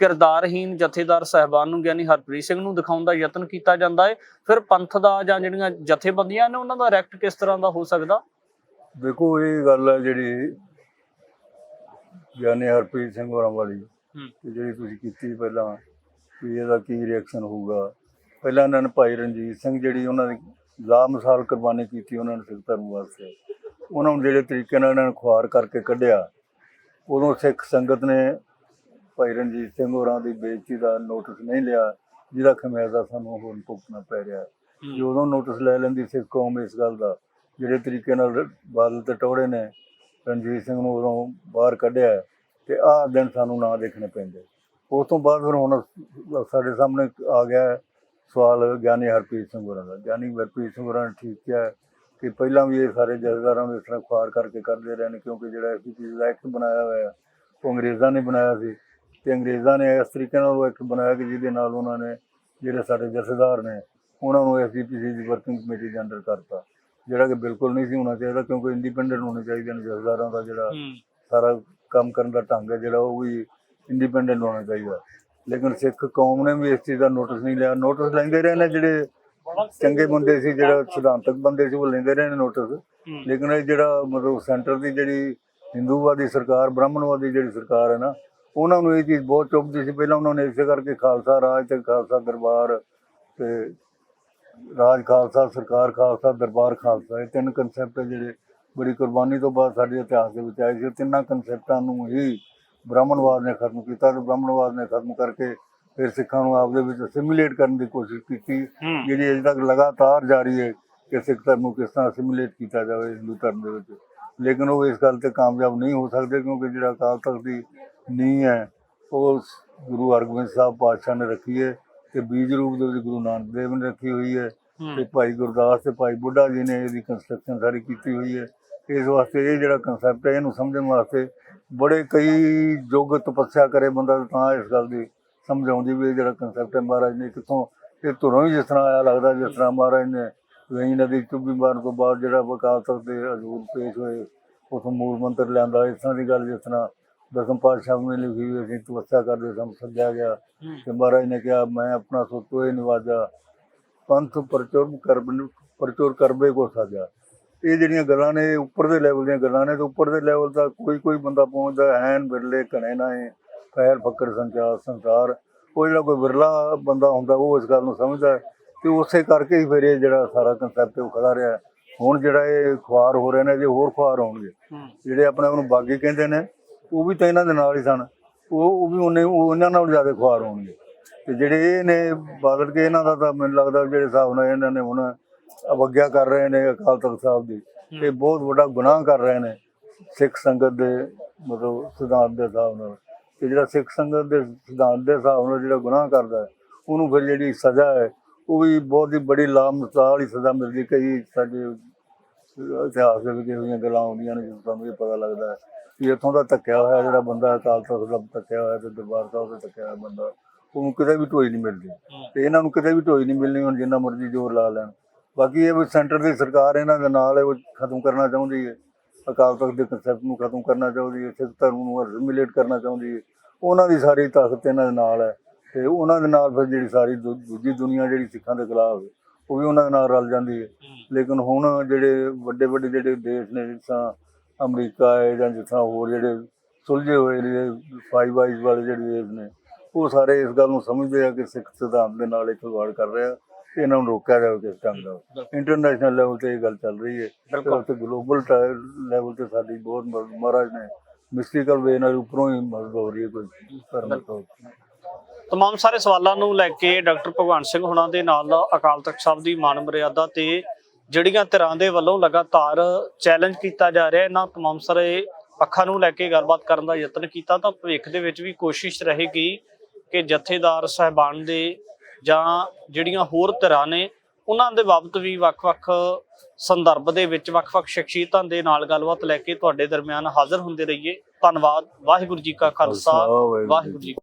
ਕਿਰਦਾਰਹੀਨ ਜਥੇਦਾਰ ਸਹਿਬਾਨ ਨੂੰ ਗਿਆਨੀ ਹਰਪ੍ਰੀਤ ਸਿੰਘ ਨੂੰ ਦਿਖਾਉਣ ਦਾ ਯਤਨ ਕੀਤਾ ਜਾਂਦਾ ਹੈ ਫਿਰ ਪੰਥ ਦਾ ਜਾਂ ਜਿਹੜੀਆਂ ਜਥੇਬੰਦੀਆਂ ਨੇ ਉਹਨਾਂ ਦਾ ਰੈਕਟ ਕਿਸ ਤਰ੍ਹਾਂ ਦਾ ਹੋ ਸਕਦਾ? ਦੇਖੋ ਇਹ ਗੱਲ ਹੈ ਜਿਹੜੀ ਗਿਆਨੀ ਹਰਪ੍ਰੀਤ ਸਿੰਘ ਹੋਰਾਂ ਵਾਲੀ ਜਿਹੜੀ ਤੁਸੀਂ ਕੀਤੀ ਪਹਿਲਾਂ ਵੀ ਇਹਦਾ ਕੀ ਰਿਐਕਸ਼ਨ ਹੋਊਗਾ? ਪਹਿਲਾਂ ਇਹਨਾਂ ਨੇ ਭਾਈ ਰਣਜੀਤ ਸਿੰਘ ਜਿਹੜੀ ਉਹਨਾਂ ਦੀ ਲਾ ਮਿਸਾਲ ਕੁਰਬਾਨੀ ਕੀਤੀ ਉਹਨਾਂ ਨੇ ਸਿੱਖ ਧਰਮ ਵਾਸਤੇ। ਉਹਨਾਂ ਨੂੰ ਜਿਹੜੇ ਤਰੀਕੇ ਨਾਲ ਇਹਨਾਂ ਨੇ ਖੁਆਰ ਕਰਕੇ ਕੱਢਿਆ ਉਦੋਂ ਸਿੱਖ ਸੰਗਤ ਨੇ ਭਾਈ ਰਣਜੀਤ ਸਿੰਘ ਹੋਰਾਂ ਦੀ ਬੇਇੱਜ਼ਤੀ ਦਾ ਨੋਟਿਸ ਨਹੀਂ ਲਿਆ ਜਿਹਦਾ ਖਮਿਆਜ਼ਾ ਸਾਨੂੰ ਹੁਣ ਭੁਗਤਣਾ ਪੈ ਰਿਹਾ। ਜੇ ਉਦੋਂ ਨੋਟਿਸ ਲੈ ਲੈਂਦੀ ਸਿੱਖ ਕੌਮ ਇਸ ਗੱਲ ਦਾ ਜਿਹੜੇ ਤਰੀਕੇ ਨਾਲ ਬਾਦਲ ਤੇ ਟੋੜੇ ਨੇ ਰਣਜੀਤ ਸਿੰਘ ਨੂੰ ਉਦੋਂ ਬਾਹਰ ਕੱਢਿਆ ਤੇ ਆਹ ਦਿਨ ਸਾਨੂੰ ਨਾ ਦੇਖਣੇ ਪੈਂਦੇ। ਉਸ ਤੋਂ ਬਾਅਦ ਫਿਰ ਹੁਣ ਸਾਡੇ ਸਾਹਮਣੇ ਆ ਗਿਆ ਸਵਾਲ ਗਿਆਨੀ ਹਰਪ੍ਰੀਤ ਸਿੰਘ ਹੋਰਾਂ ਦਾ। ਗਿਆਨੀ ਹਰਪ੍ਰੀਤ ਸਿੰਘ ਹੋਰਾਂ ਨੇ ਠੀਕ ਕਿਹਾ ਕਿ ਪਹਿਲਾਂ ਵੀ ਇਹ ਸਾਰੇ ਜਥੇਦਾਰਾਂ ਨੂੰ ਇਸ ਤਰ੍ਹਾਂ ਖੁਆਰ ਕਰਕੇ ਕਰਦੇ ਰਹੇ ਨੇ ਕਿਉਂਕਿ ਜਿਹੜਾ ਐਸਪੀਸੀ ਦਾ ਐਕਟ ਬਣਾਇਆ ਹੋਇਆ ਉਹ ਅੰਗਰੇਜ਼ਾਂ ਨੇ ਬਣਾਇਆ ਸੀ ਤੇ ਅੰਗਰੇਜ਼ਾਂ ਨੇ ਇਸ ਤਰੀਕੇ ਨਾਲ ਉਹ ਐਕਟ ਬਣਾਇਆ ਕਿ ਜਿਹਦੇ ਨਾਲ ਉਹਨਾਂ ਨੇ ਜਿਹੜੇ ਸਾਡੇ ਜਥੇਦਾਰ ਨੇ ਉਹਨਾਂ ਨੂੰ ਐਸਜੀਪੀਸੀ ਦੀ ਵਰਕਿੰਗ ਕਮੇਟੀ ਦੇ ਅੰਡਰ ਕਰਤਾ। ਜਿਹੜਾ ਕਿ ਬਿਲਕੁਲ ਨਹੀਂ ਸੀ ਹੋਣਾ ਚਾਹੀਦਾ ਕਿਉਂਕਿ ਇੰਡੀਪੈਂਡੈਂਟ ਹੋਣੇ ਚਾਹੀਦੇ ਨੇ ਜਥੇਦਾਰਾਂ ਦਾ ਜਿਹੜਾ ਸਾਰਾ ਕੰਮ ਕਰਨ ਦਾ ਢੰਗ ਹੈ ਜਿਹੜਾ ਉਹ ਵੀ ਇੰਡੀਪੈਂਡੈਂਟ ਹੋਣਾ ਚਾਹੀਦਾ। ਲੇਕਿਨ ਸਿੱਖ ਕੌਮ ਨੇ ਵੀ ਇਸ ਚੀਜ਼ ਦਾ ਨੋਟਿਸ ਨਹੀਂ ਲਿਆ। ਨੋਟਿਸ ਲੈਂਦੇ ਰਹੇ ਨੇ ਜਿਹੜੇ ਚੰਗੇ ਬੰਦੇ ਸੀ ਜਿਹੜਾ ਸਿਧਾਂਤਕ ਬੰਦੇ ਸੀ ਉਹ ਲੈਂਦੇ ਰਹੇ ਨੇ ਨੋਟਿਸ ਲੇਕਿਨ ਇਹ ਜਿਹੜਾ ਮਤਲਬ ਸੈਂਟਰ ਦੀ ਜਿਹੜੀ ਹਿੰਦੂਵਾਦੀ ਸਰਕਾਰ ਬ੍ਰਾਹਮਣਵਾਦੀ ਜਿਹੜੀ ਸਰਕਾਰ ਹੈ ਨਾ ਉਹਨਾਂ ਨੂੰ ਇਹ ਚੀਜ਼ ਬਹੁਤ ਚੁੱਭਦੀ ਸੀ। ਪਹਿਲਾਂ ਉਹਨਾਂ ਨੇ ਇਸੇ ਕਰਕੇ ਖਾਲਸਾ ਰਾਜ ਤੇ ਖਾਲਸਾ ਦਰਬਾਰ ਤੇ ਰਾਜ ਖਾਲਸਾ ਸਰਕਾਰ ਖਾਲਸਾ ਦਰਬਾਰ ਖਾਲਸਾ ਇਹ ਤਿੰਨ ਕਨਸੈਪਟ ਜਿਹੜੇ ਬੜੀ ਕੁਰਬਾਨੀ ਤੋਂ ਬਾਅਦ ਸਾਡੇ ਇਤਿਹਾਸ ਦੇ ਵਿੱਚ ਆਏ ਸੀ। ਤਿੰਨਾਂ ਕਨਸੈਪਟਾਂ ਨੂੰ ਹੀ ਬ੍ਰਾਹਮਣਵਾਦ ਨੇ ਖਤਮ ਕੀਤਾ ਤੇ ਬ੍ਰਾਹਮਣਵਾਦ ਨੇ ਖਤਮ ਕਰਕੇ ਫਿਰ ਸਿੱਖਾਂ ਨੂੰ ਆਪਦੇ ਵਿੱਚ ਅਸਿਮੀਲੇਟ ਕਰਨ ਦੀ ਕੋਸ਼ਿਸ਼ ਕੀਤੀ। ਜਿਹੜੀ ਅਜੇ ਤੱਕ ਲਗਾਤਾਰ ਜਾਰੀ ਹੈ ਕਿ ਸਿੱਖ ਧਰਮ ਨੂੰ ਕਿਸ ਤਰ੍ਹਾਂ ਅਸਿਮੀਲੇਟ ਕੀਤਾ ਜਾਵੇ ਹਿੰਦੂ ਧਰਮ ਦੇ ਵਿੱਚ। ਲੇਕਿਨ ਉਹ ਇਸ ਗੱਲ ਤੇ ਕਾਮਯਾਬ ਨਹੀਂ ਹੋ ਸਕਦੇ ਕਿਉਂਕਿ ਜਿਹੜਾ ਅਕਾਲ ਤਖਤ ਦੀ ਨੀਂਹ ਹੈ ਉਹ ਗੁਰੂ ਹਰਗੋਬਿੰਦ ਸਾਹਿਬ ਪਾਤਸ਼ਾਹ ਨੇ ਰੱਖੀ ਹੈ ਤੇ ਬੀਜ ਰੂਪ ਦੇ ਵਿੱਚ ਗੁਰੂ ਨਾਨਕ ਦੇਵ ਨੇ ਰੱਖੀ ਹੋਈ ਹੈ ਤੇ ਭਾਈ ਗੁਰਦਾਸ ਤੇ ਭਾਈ ਬੁੱਢਾ ਜੀ ਨੇ ਇਹਦੀ ਕੰਸਟਰਕਸ਼ਨ ਸਾਰੀ ਕੀਤੀ ਹੋਈ ਹੈ। ਇਸ ਵਾਸਤੇ ਇਹ ਜਿਹੜਾ ਕਨਸੈਪਟ ਹੈ ਇਹਨੂੰ ਸਮਝਣ ਵਾਸਤੇ ਬੜੇ ਕਈ ਯੁੱਗ ਤਪੱਸਿਆ ਕਰੇ ਬੰਦਾ ਤਾਂ ਇਸ ਗੱਲ ਦੀ ਸਮਝ ਆਉਂਦੀ ਵੀ ਇਹ ਜਿਹੜਾ ਕਨਸੈਪਟ ਹੈ ਮਹਾਰਾਜ ਨੇ ਕਿੱਥੋਂ ਇਹ ਧੁਰੋਂ ਹੀ ਜਿਸ ਤਰ੍ਹਾਂ ਆਇਆ ਲੱਗਦਾ ਜਿਸ ਤਰ੍ਹਾਂ ਮਹਾਰਾਜ ਨੇ ਵੇਈ ਨਦੀ ਚੁੱਭੀ ਮਾਰਨ ਤੋਂ ਬਾਅਦ ਜਿਹੜਾ ਵਕਾਲ ਤਖਤ ਦੇ ਹਜ਼ੂਰ ਪੇਸ਼ ਹੋਏ ਉਥੋਂ ਮੂਲ ਮੰਤਰ ਲਿਆਂਦਾ ਇਸ ਤਰ੍ਹਾਂ ਦੀ ਗੱਲ ਜਿਸ ਤਰ੍ਹਾਂ ਦਸਮ ਪਾਤਸ਼ਾਹ ਨੇ ਲਿਖੀ ਹੋਈ ਅਸੀਂ ਤਪੱਸਿਆ ਕਰਦੇ ਸਮ ਸੱਦਿਆ ਗਿਆ ਤੇ ਮਹਾਰਾਜ ਨੇ ਕਿਹਾ ਮੈਂ ਆਪਣਾ ਸੁਤੋਏ ਨਿਵਾਜਾ ਪੰਥ ਪ੍ਰਚੁਰ ਕਰ ਪ੍ਰਚੁਰ ਕਰਬੇ ਕੋ ਸਾਜਾ। ਇਹ ਜਿਹੜੀਆਂ ਗੱਲਾਂ ਨੇ ਉੱਪਰ ਦੇ ਲੈਵਲ ਦੀਆਂ ਗੱਲਾਂ ਨੇ ਤੇ ਉੱਪਰ ਦੇ ਲੈਵਲ ਤੱਕ ਕੋਈ ਕੋਈ ਬੰਦਾ ਪਹੁੰਚਦਾ ਐਨ ਬਿਰਲੇ ਘਣੇ ਨਾ ਹੈ ਫੈਲ ਫੱਕਰ ਸੰਚਾਰ ਸੰਸਾਰ ਉਹ ਜਿਹੜਾ ਕੋਈ ਵਿਰਲਾ ਬੰਦਾ ਹੁੰਦਾ ਉਹ ਇਸ ਗੱਲ ਨੂੰ ਸਮਝਦਾ ਤੇ ਉਸੇ ਕਰਕੇ ਹੀ ਫਿਰ ਇਹ ਜਿਹੜਾ ਸਾਰਾ ਕਨਸੈਪਟ ਉਹ ਖੜਾ ਰਿਹਾ। ਹੁਣ ਜਿਹੜਾ ਇਹ ਖੁਆਰ ਹੋ ਰਹੇ ਨੇ ਜੇ ਹੋਰ ਖੁਆਰ ਹੋਣਗੇ ਜਿਹੜੇ ਆਪਣੇ ਆਪ ਨੂੰ ਬਾਗੀ ਕਹਿੰਦੇ ਨੇ ਉਹ ਵੀ ਤਾਂ ਇਹਨਾਂ ਦੇ ਨਾਲ ਹੀ ਸਨ ਉਹ ਉਹ ਵੀ ਉਹਨੇ ਉਹ ਇਹਨਾਂ ਨਾਲ ਜ਼ਿਆਦਾ ਖੁਆਰ ਹੋਣਗੇ ਤੇ ਜਿਹੜੇ ਇਹ ਨੇ ਬਦਲ ਕੇ ਇਹਨਾਂ ਦਾ ਤਾਂ ਮੈਨੂੰ ਲੱਗਦਾ ਜਿਹੜੇ ਹਿਸਾਬ ਨਾਲ ਇਹਨਾਂ ਨੇ ਹੁਣ ਅਵਗਿਆ ਕਰ ਰਹੇ ਨੇ ਅਕਾਲ ਤਖਤ ਸਾਹਿਬ ਦੀ ਇਹ ਬਹੁਤ ਵੱਡਾ ਗੁਨਾਹ ਕਰ ਰਹੇ ਨੇ ਸਿੱਖ ਸੰਗਤ ਦੇ ਮਤਲਬ ਸਿਧਾਂਤ ਦੇ ਹਿਸਾਬ ਨਾਲ। ਤੇ ਜਿਹੜਾ ਸਿੱਖ ਸੰਗਤ ਦੇ ਸਿਧਾਂਤ ਦੇ ਹਿਸਾਬ ਨਾਲ ਜਿਹੜਾ ਗੁਨਾਹ ਕਰਦਾ ਹੈ ਉਹਨੂੰ ਫਿਰ ਜਿਹੜੀ ਸਜ਼ਾ ਹੈ ਉਹ ਵੀ ਬਹੁਤ ਹੀ ਬੜੀ ਲਾਮਸਾਲ ਹੀ ਸਜ਼ਾ ਮਿਲਦੀ ਕਈ ਸਾਡੇ ਇਤਿਹਾਸ ਦੇ ਵਿੱਚ ਜਿਹੀਆਂ ਗੱਲਾਂ ਆਉਂਦੀਆਂ ਨੇ ਜਿਸ ਸਾਨੂੰ ਇਹ ਪਤਾ ਲੱਗਦਾ ਹੈ ਕਿ ਇੱਥੋਂ ਦਾ ਧੱਕਿਆ ਹੋਇਆ ਜਿਹੜਾ ਬੰਦਾ ਅਕਾਲ ਤਖਤ ਦਾ ਧੱਕਿਆ ਹੋਇਆ ਤੇ ਦਰਬਾਰ ਸਾਹਿਬ ਦਾ ਧੱਕਿਆ ਹੋਇਆ ਬੰਦਾ ਉਹਨੂੰ ਕਿਤੇ ਵੀ ਢੋਈ ਨਹੀਂ ਮਿਲਦੀ। ਤੇ ਇਹਨਾਂ ਨੂੰ ਕਿਤੇ ਵੀ ਢੋਈ ਨਹੀਂ ਮਿਲਣੀ ਹੁਣ ਜਿੰਨਾ ਮਰਜ਼ੀ ਜ਼ੋਰ ਲਾ ਲੈਣ। ਬਾਕੀ ਇਹ ਵੀ ਸੈਂਟਰ ਦੀ ਸਰਕਾਰ ਇਹਨਾਂ ਦੇ ਨਾਲ ਹੈ ਉਹ ਖਤਮ ਕਰਨਾ ਚਾਹੁੰਦੀ ਹੈ। ਅਕਾਲ ਤਖਤ ਦੇ ਕਨਸੈਪਟ ਨੂੰ ਖਤਮ ਕਰਨਾ ਚਾਹੁੰਦੀ ਹੈ ਸਿੱਖ ਧਰਮ ਨੂੰ ਰਿਮਿਲੇਟ ਕਰਨਾ ਚਾਹੁੰਦੀ ਹੈ। ਉਹਨਾਂ ਦੀ ਸਾਰੀ ਤਾਕਤ ਇਹਨਾਂ ਦੇ ਨਾਲ ਹੈ ਤੇ ਉਹਨਾਂ ਦੇ ਨਾਲ ਫਿਰ ਜਿਹੜੀ ਸਾਰੀ ਦੂਜੀ ਦੁਨੀਆ ਜਿਹੜੀ ਸਿੱਖਾਂ ਦੇ ਖਿਲਾਫ ਹੈ ਉਹ ਵੀ ਉਹਨਾਂ ਦੇ ਨਾਲ ਰਲ ਜਾਂਦੀ ਹੈ। ਲੇਕਿਨ ਹੁਣ ਜਿਹੜੇ ਵੱਡੇ ਵੱਡੇ ਜਿਹੜੇ ਦੇਸ਼ ਨੇ ਜਿਸ ਅਮਰੀਕਾ ਹੈ ਜਾਂ ਜਿਸ ਹੋਰ ਜਿਹੜੇ ਸੁਲਝੇ ਹੋਏ ਨੇ ਫਾਈਵ ਆਈਜ਼ ਵਾਲੇ ਜਿਹੜੇ ਦੇਸ਼ ਨੇ ਉਹ ਸਾਰੇ ਇਸ ਗੱਲ ਨੂੰ ਸਮਝਦੇ ਆ ਕਿ ਸਿੱਖ ਸਿਧਾਂਤ ਦੇ ਨਾਲ ਇੱਕ ਵਾਰ ਕਰ ਰਿਹਾ ਇਹਨਾਂ ਨੂੰ ਰੋਕਿਆ ਜਾਵੇ ਕਿਸ ਢੰਗ ਨਾਲ। ਇੰਟਰਨੈਸ਼ਨਲ ਲੈਵਲ ਤੇ ਇਹ ਗੱਲ ਚੱਲ ਰਹੀ ਹੈ। ਤੇ ਬਿਲਕੁਲ। ਉੱਥੇ ਗਲੋਬਲ ਲੈਵਲ ਤੇ ਸਾਡੀ ਬਹੁਤ ਮਹਾਰਾਜ ਨੇ ਮਿਸਟੀਕਲ ਵੇ ਨਾਲ ਉੱਪਰੋਂ ਹੀ ਮਦਦ ਹੋ ਰਹੀ ਹੈ ਕੋਈ ਧਰਮ ਤੋਂ। ਤਮਾਮ ਸਾਰੇ ਸਵਾਲਾਂ ਨੂੰ ਲੈ ਕੇ ਡਾਕਟਰ ਭਗਵਾਨ ਸਿੰਘ ਹੁਣਾਂ ਦੇ ਨਾਲ ਅਕਾਲ ਤਖਤ ਸਾਹਿਬ ਦੀ ਮਾਨ ਮਰਿਆਦਾ ਤੇ ਜਿਹੜੀਆਂ ਧਿਰਾਂ ਦੇ ਵੱਲੋਂ ਲਗਾਤਾਰ ਚੈਲੰਜ ਕੀਤਾ ਜਾ ਰਿਹਾ ਇਹਨਾਂ ਤਮਾਮ ਸਾਰੇ ਪੱਖਾਂ ਨੂੰ ਲੈ ਕੇ ਗੱਲਬਾਤ ਕਰਨ ਦਾ ਯਤਨ ਕੀਤਾ ਤਾਂ ਭਵਿੱਖ ਦੇ ਵਿੱਚ ਵੀ ਕੋਸ਼ਿਸ਼ ਰਹੇਗੀ ਕਿ ਜਥੇਦਾਰ ਸਹਿਬਾਨ ਦੇ ਜਾਂ ਜਿਹੜੀਆਂ ਹੋਰ ਧਿਰਾਂ ਨੇ ਉਹਨਾਂ ਦੇ ਬਾਬਤ ਵੀ ਵੱਖ-ਵੱਖ ਸੰਦਰਭ ਦੇ ਵਿੱਚ ਵੱਖ-ਵੱਖ ਸ਼ਖਸੀਅਤਾਂ ਦੇ ਨਾਲ ਗੱਲਬਾਤ ਲੈ ਕੇ ਤੁਹਾਡੇ ਦਰਮਿਆਨ ਹਾਜ਼ਰ ਹੁੰਦੇ ਰਹੀਏ ਧੰਨਵਾਦ ਵਾਹਿਗੁਰੂ ਜੀ ਕਾ ਖਾਲਸਾ ਵਾਹਿਗੁਰੂ ਜੀ।